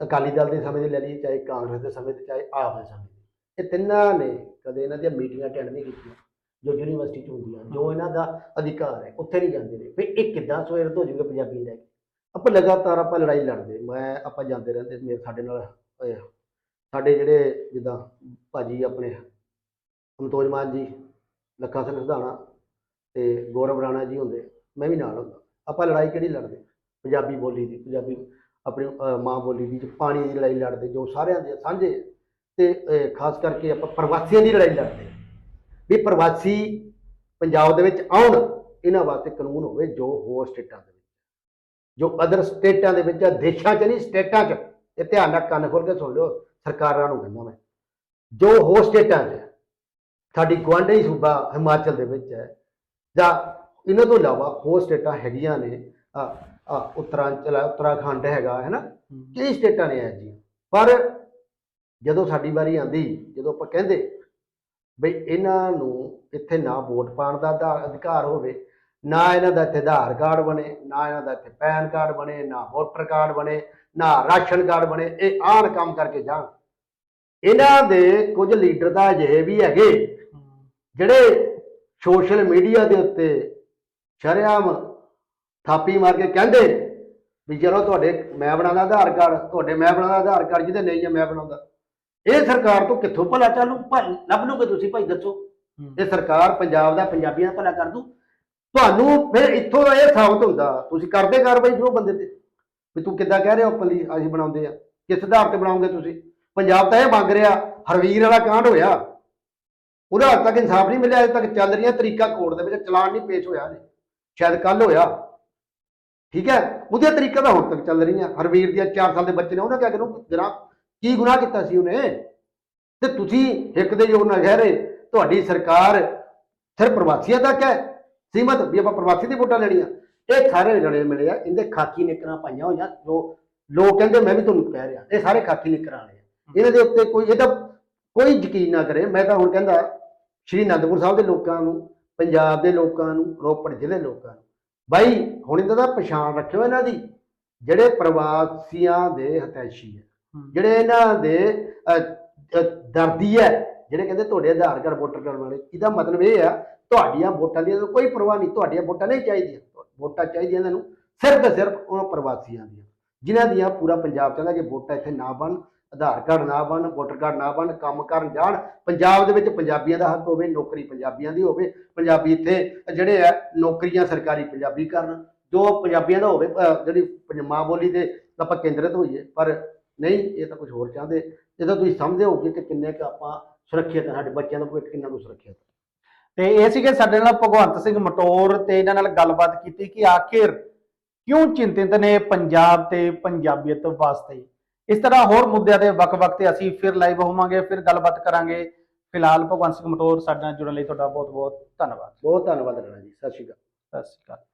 [SPEAKER 2] ਅਕਾਲੀ ਦਲ ਦੇ ਸਮੇਂ ਦੇ ਲੈ ਲਈਏ ਚਾਹੇ ਕਾਂਗਰਸ ਦੇ ਸਮੇਂ ਤੇ ਚਾਹੇ ਆਪ ਦੇ ਸਮੇਂ ਦੇ ਇਹ ਤਿੰਨਾਂ ਨੇ ਕਦੇ ਇਹਨਾਂ ਦੀਆਂ ਮੀਟਿੰਗਾਂ ਅਟੈਂਡ ਨਹੀਂ ਕੀਤੀਆਂ ਜੋ ਯੂਨੀਵਰਸਿਟੀ ਚ ਹੁੰਦੀਆਂ ਜੋ ਇਹਨਾਂ ਦਾ ਅਧਿਕਾਰ ਹੈ ਉੱਥੇ ਨਹੀਂ ਜਾਂਦੇ ਨੇ ਫਿਰ ਇਹ ਕਿੱਦਾਂ ਸਵੇਰ ਤੋਂ ਜੂਗੇ ਪੰਜਾਬੀ ਲੈ ਕੇ? ਆਪਾਂ ਲਗਾਤਾਰ ਆਪਾਂ ਲੜਾਈ ਲੜਦੇ ਮੈਂ ਆਪਾਂ ਜਾਂਦੇ ਰਹਿੰਦੇ ਮੇਰੇ ਸਾਡੇ ਨਾਲ ਅਹ, ਸਾਡੇ ਜਿਹੜੇ ਜਿੱਦਾਂ ਭਾਜੀ ਆਪਣੇ ਅਮਤੋਜ ਮਾਨ ਜੀ, ਲੱਖਾ ਸਿੰਘ ਸਿਧਾਣਾ ਤੇ ਗੌਰਵ ਰਾਣਾ ਜੀ ਹੁੰਦੇ, ਮੈਂ ਵੀ ਨਾਲ ਹੁੰਦਾ। ਆਪਾਂ ਲੜਾਈ ਕਿਹੜੀ ਲੜਦੇ? ਪੰਜਾਬੀ ਬੋਲੀ ਦੀ, ਪੰਜਾਬੀ ਆਪਣੀ ਮਾਂ ਬੋਲੀ ਦੀ ਪਾਣੀ ਦੀ ਲੜਾਈ ਲੜਦੇ, ਜੋ ਸਾਰਿਆਂ ਦੇ ਸਾਂਝੇ। ਤੇ ਖਾਸ ਕਰਕੇ ਆਪਾਂ ਪ੍ਰਵਾਸੀਆਂ ਦੀ ਲੜਾਈ ਲੜਦੇ। ਵੀ ਪ੍ਰਵਾਸੀ ਪੰਜਾਬ ਦੇ ਵਿੱਚ ਆਉਣ, ਇਹਨਾਂ ਵਾਸਤੇ ਕਾਨੂੰਨ ਹੋਵੇ, ਜੋ ਹੋਰ ਸਟੇਟਾਂ ਦੇ ਵਿੱਚ। ਜੋ ਅਦਰ ਸਟੇਟਾਂ ਦੇ ਵਿੱਚ ਦੇਸ਼ਾਂ 'ਚ ਨਹੀਂ, ਸਟੇਟਾਂ 'ਚ। ਇਹ ਧਿਆਨ ਨਾਲ ਕੰਨ ਖੋਲ ਕੇ ਸੁਣ ਲਿਓ। ਸਰਕਾਰਾਂ ਨੂੰ ਕਹਿੰਦਾ ਮੈਂ। ਜੋ ਹੋਰ ਸਟੇਟਾਂ 'ਚ ਸਾਡੀ ਗੁਆਂਢੀ ਸੂਬਾ ਹਿਮਾਚਲ ਦੇ ਵਿੱਚ ਹੈ ਜਾਂ ਇਹਨਾਂ ਤੋਂ ਇਲਾਵਾ ਹੋਰ ਸਟੇਟਾਂ ਹੈਗੀਆਂ ਨੇ ਆ ਉੱਤਰਾਂਚਲ ਉੱਤਰਾਖੰਡ ਹੈਗਾ ਹੈ ਨਾ? ਕਈ ਸਟੇਟਾਂ ਨੇ ਜੀ ਪਰ ਜਦੋਂ ਸਾਡੀ ਵਾਰੀ ਆਂਦੀ ਜਦੋਂ ਆਪਾਂ ਕਹਿੰਦੇ ਬਈ ਇਹਨਾਂ ਨੂੰ ਇੱਥੇ ਨਾ ਵੋਟ ਪਾਉਣ ਦਾ ਅਧਾ- ਅਧਿਕਾਰ ਹੋਵੇ ਨਾ ਇਹਨਾਂ ਦਾ ਇੱਥੇ ਆਧਾਰ ਕਾਰਡ ਬਣੇ ਨਾ ਇਹਨਾਂ ਦਾ ਇੱਥੇ ਪੈਨ ਕਾਰਡ ਬਣੇ ਨਾ ਵੋਟਰ ਕਾਰਡ ਬਣੇ ਨਾ ਰਾਸ਼ਨ ਕਾਰਡ ਬਣੇ ਇਹ ਆਣ ਕੰਮ ਕਰਕੇ ਜਾਣ ਇਹਨਾਂ ਦੇ ਕੁਝ ਲੀਡਰ ਤਾਂ ਅਜਿਹੇ ਵੀ ਹੈਗੇ ਜਿਹੜੇ ਸੋਸ਼ਲ ਮੀਡੀਆ ਦੇ ਉੱਤੇ ਸ਼ਰੇਆਮ ਥਾਪੀ ਮਾਰ ਕੇ ਕਹਿੰਦੇ ਵੀ ਚਲੋ ਤੁਹਾਡੇ ਮੈਂ ਬਣਾਉਂਦਾ ਆਧਾਰ ਕਾਰਡ ਤੁਹਾਡੇ ਮੈਂ ਬਣਾਉਂਦਾ ਆਧਾਰ ਕਾਰਡ ਜਿਹਦੇ ਨਹੀਂ ਹੈ ਮੈਂ ਬਣਾਉਂਦਾ। ਇਹ ਸਰਕਾਰ ਤੋਂ ਕਿੱਥੋਂ ਭਲਾ ਚਾਲੂ? ਲੱਭ ਲਓਗੇ ਤੁਸੀਂ ਭਾਈ ਦੱਸੋ। ਇਹ ਸਰਕਾਰ ਪੰਜਾਬ ਦਾ ਪੰਜਾਬੀਆਂ ਦਾ ਭਲਾ ਕਰ ਦੂ। ਤੁਹਾਨੂੰ ਫਿਰ ਇੱਥੋਂ ਦਾ ਇਹ ਸਾਬਤ ਹੁੰਦਾ। ਤੁਸੀਂ ਕਰਦੇ ਕਾਰਵਾਈ ਜੋ ਬੰਦੇ ਤੇ। ਵੀ ਤੂੰ ਕਿੱਦਾਂ ਕਹਿ ਰਿਹਾ ਓਪਨਲੀ ਅਸੀਂ ਬਣਾਉਂਦੇ ਆ? ਕਿਸ ਆਧਾਰ ਤੇ ਬਣਾਉਂਗੇ ਤੁਸੀਂ? ਪੰਜਾਬ ਤਾਂ ਇਹ ਮੰਗ ਰਿਹਾ, ਹਰਵੀਰ ਵਾਲਾ ਕਾਂਡ ਹੋਇਆ। ਉਹਦਾ ਹਾਲ ਤੱਕ ਇਨਸਾਫ ਨਹੀਂ ਮਿਲਿਆ ਅਜੇ ਤੱਕ ਚੱਲ ਰਹੀਆਂ ਤਰੀਕਾ ਕੋਰਟ ਦੇ ਵਿੱਚ, ਚਲਾਨ ਨਹੀਂ ਪੇਸ਼ ਹੋਇਆ ਨੇ ਸ਼ਾਇਦ ਕੱਲ ਹੋਇਆ। ਠੀਕ ਹੈ? ਉਹਦੇ ਤਰੀਕਾ ਤਾਂ ਹੁਣ ਤੱਕ ਚੱਲ ਰਹੀਆਂ। ਹਰਵੀਰ ਦੀਆਂ 4 ਸਾਲ ਦੇ ਬੱਚੇ ਨੇ, ਉਹਨਾਂ ਕਿਹਾ ਕਿ ਜਰਾ ਕੀ ਗੁਨਾਹ ਕੀਤਾ ਸੀ ਉਹਨੇ? ਤੇ ਤੁਸੀਂ ਇੱਕ ਦੇ ਜੋਰ ਨਾ ਕਹਿ ਰਹੇ, ਤੁਹਾਡੀ ਸਰਕਾਰ ਸਿਰਫ ਪ੍ਰਵਾਸੀਆਂ ਤੱਕ ਹੈ। ਸੀਮਤ, ਵੀ ਆਪਾਂ ਪ੍ਰਵਾਸੀ ਦੀ ਵੋਟਾਂ ਲੈਣੀਆਂ। ਇਹ ਸਾਰੇ ਲੜੇ ਮਿਲੇ ਆ ਇਹਦੇ ਖਾਕੀ ਨਿਕਰਾਂ ਪਾਈਆਂ ਹੋਈਆਂ ਜੋ ਲੋਕ ਕਹਿੰਦੇ ਮੈਂ ਵੀ ਤੁਹਾਨੂੰ ਕਹਿ ਰਿਹਾ ਇਹ ਸਾਰੇ ਖਾਕੀ ਨਿਕਰਾਂ ਵਾਲੇ ਆ। ਇਹਨਾਂ ਦੇ ਉੱਤੇ ਕੋਈ ਇਹਦਾ ਕੋਈ ਯਕੀਨ ਨਾ ਕਰੇ। ਮੈਂ ਤਾਂ ਹੁਣ ਕਹਿੰਦਾ ਸ਼੍ਰੀ ਅਨੰਦਪੁਰ ਸਾਹਿਬ ਦੇ ਲੋਕਾਂ ਨੂੰ ਪੰਜਾਬ ਦੇ ਲੋਕਾਂ ਨੂੰ ਰੋਪੜ ਜ਼ਿਲ੍ਹੇ ਦੇ ਲੋਕਾਂ ਨੂੰ ਬਾਈ ਹੁਣ ਇਹਨਾਂ ਦਾ ਪਛਾਣ ਰੱਖਿਓ ਇਹਨਾਂ ਦੀ। ਜਿਹੜੇ ਪ੍ਰਵਾਸੀਆਂ ਦੇ ਹਤੈਸ਼ੀ ਹੈ। ਜਿਹੜੇ ਇਹਨਾਂ ਦੇ ਦਰਦੀ ਹੈ ਜਿਹੜੇ ਕਹਿੰਦੇ ਤੁਹਾਡੇ ਆਧਾਰ ਕਾਰਡ, ਵੋਟਰ ਕਾਰਡ ਵਾਲੇ, ਇਹਦਾ ਮਤਲਬ ਇਹ ਆ, ਤੁਹਾਡੀਆਂ ਵੋਟਾਂ ਦੀ ਕੋਈ ਪਰਵਾਹ ਨਹੀਂ, ਤੁਹਾਡੀਆਂ ਵੋਟਾਂ ਨਹੀਂ ਚਾਹੀਦੀਆਂ। ਵੋਟਾਂ ਚਾਹੀਦੀਆਂ ਇਹਨਾਂ ਨੂੰ, ਸਿਰਫ ਤੇ ਸਿਰਫ ਉਹਨਾਂ ਪ੍ਰਵਾਸੀਆਂ ਦੀਆਂ। ਜਿਨ੍ਹਾਂ ਦੀਆਂ ਪੂਰਾ ਪੰਜਾਬ ਚਾਹੁੰਦਾ ਕਿ ਵੋਟਾਂ ਇੱਥੇ ਨਾ ਬਣ ਆਧਾਰ ਕਾਰਡ ਨਾ ਬਣ ਵੋਟਰ ਕਾਰਡ ਨਾ ਬਣ ਕੰਮ ਕਰਨ ਜਾਣ। ਪੰਜਾਬ ਦੇ ਵਿੱਚ ਪੰਜਾਬੀਆਂ ਦਾ ਹੱਕ ਹੋਵੇ, ਨੌਕਰੀ ਪੰਜਾਬੀਆਂ ਦੀ ਹੋਵੇ। ਪੰਜਾਬੀ ਇੱਥੇ ਜਿਹੜੇ ਆ, ਨੌਕਰੀਆਂ ਸਰਕਾਰੀ ਪੰਜਾਬੀ ਕਰਨ। ਜੋ ਪੰਜਾਬੀਆਂ ਦਾ ਹੋਵੇ ਜਿਹੜੀ ਪੰਜ- ਮਾਂ ਬੋਲੀ ਤੇ ਆਪਾਂ ਕੇਂਦਰਿਤ ਹੋਈਏ, ਪਰ ਨਹੀਂ, ਇਹ ਤਾਂ ਕੁਝ ਹੋਰ ਚਾਹੁੰਦੇ। ਜਦੋਂ ਤੁਸੀਂ ਸਮਝਦੇ ਹੋਗੇ ਕਿ ਕਿੰਨੇ ਕੁ ਆਪਾਂ ਸੁਰੱਖਿਅਤ ਹਾਂ ਸਾਡੇ ਬੱਚਿਆਂ ਦਾ ਭਵਿੱਖ ਕਿੰਨਾ ਕੁ ਸੁਰੱਖਿਅਤ ਹੈ।
[SPEAKER 1] ਤੇ ਇਹ ਸੀਗੇ ਸਾਡੇ ਨਾਲ ਭਗਵੰਤ ਸਿੰਘ ਮਟੋਰ ਤੇ ਇਹਨਾਂ ਨਾਲ ਗੱਲਬਾਤ ਕੀਤੀ ਕਿ ਆਖਿਰ ਕਿਉਂ ਚਿੰਤਿਤ ਨੇ ਪੰਜਾਬ ਤੇ ਪੰਜਾਬੀਅਤ ਵਾਸਤੇ? ਇਸ ਤਰ੍ਹਾਂ ਹੋਰ ਮੁੱਦਿਆਂ ਦੇ ਵਕ-ਵਕ ਤੇ ਅਸੀਂ ਫਿਰ ਲਾਈਵ ਹੋਵਾਂਗੇ, ਫਿਰ ਗੱਲਬਾਤ ਕਰਾਂਗੇ। ਫਿਲਹਾਲ ਭਗਵੰਤ ਸਿੰਘ ਮਟੋਰ ਸਾਡੇ ਨਾਲ ਜੁੜਨ ਲਈ ਤੁਹਾਡਾ ਬਹੁਤ-ਬਹੁਤ ਧੰਨਵਾਦ।
[SPEAKER 3] ਬਹੁਤ ਧੰਨਵਾਦ ਰਾਣਾ ਜੀ, ਸਤਿ ਸ਼੍ਰੀ ਅਕਾਲ।
[SPEAKER 1] ਸਤਿ ਸ਼੍ਰੀ ਅਕਾਲ।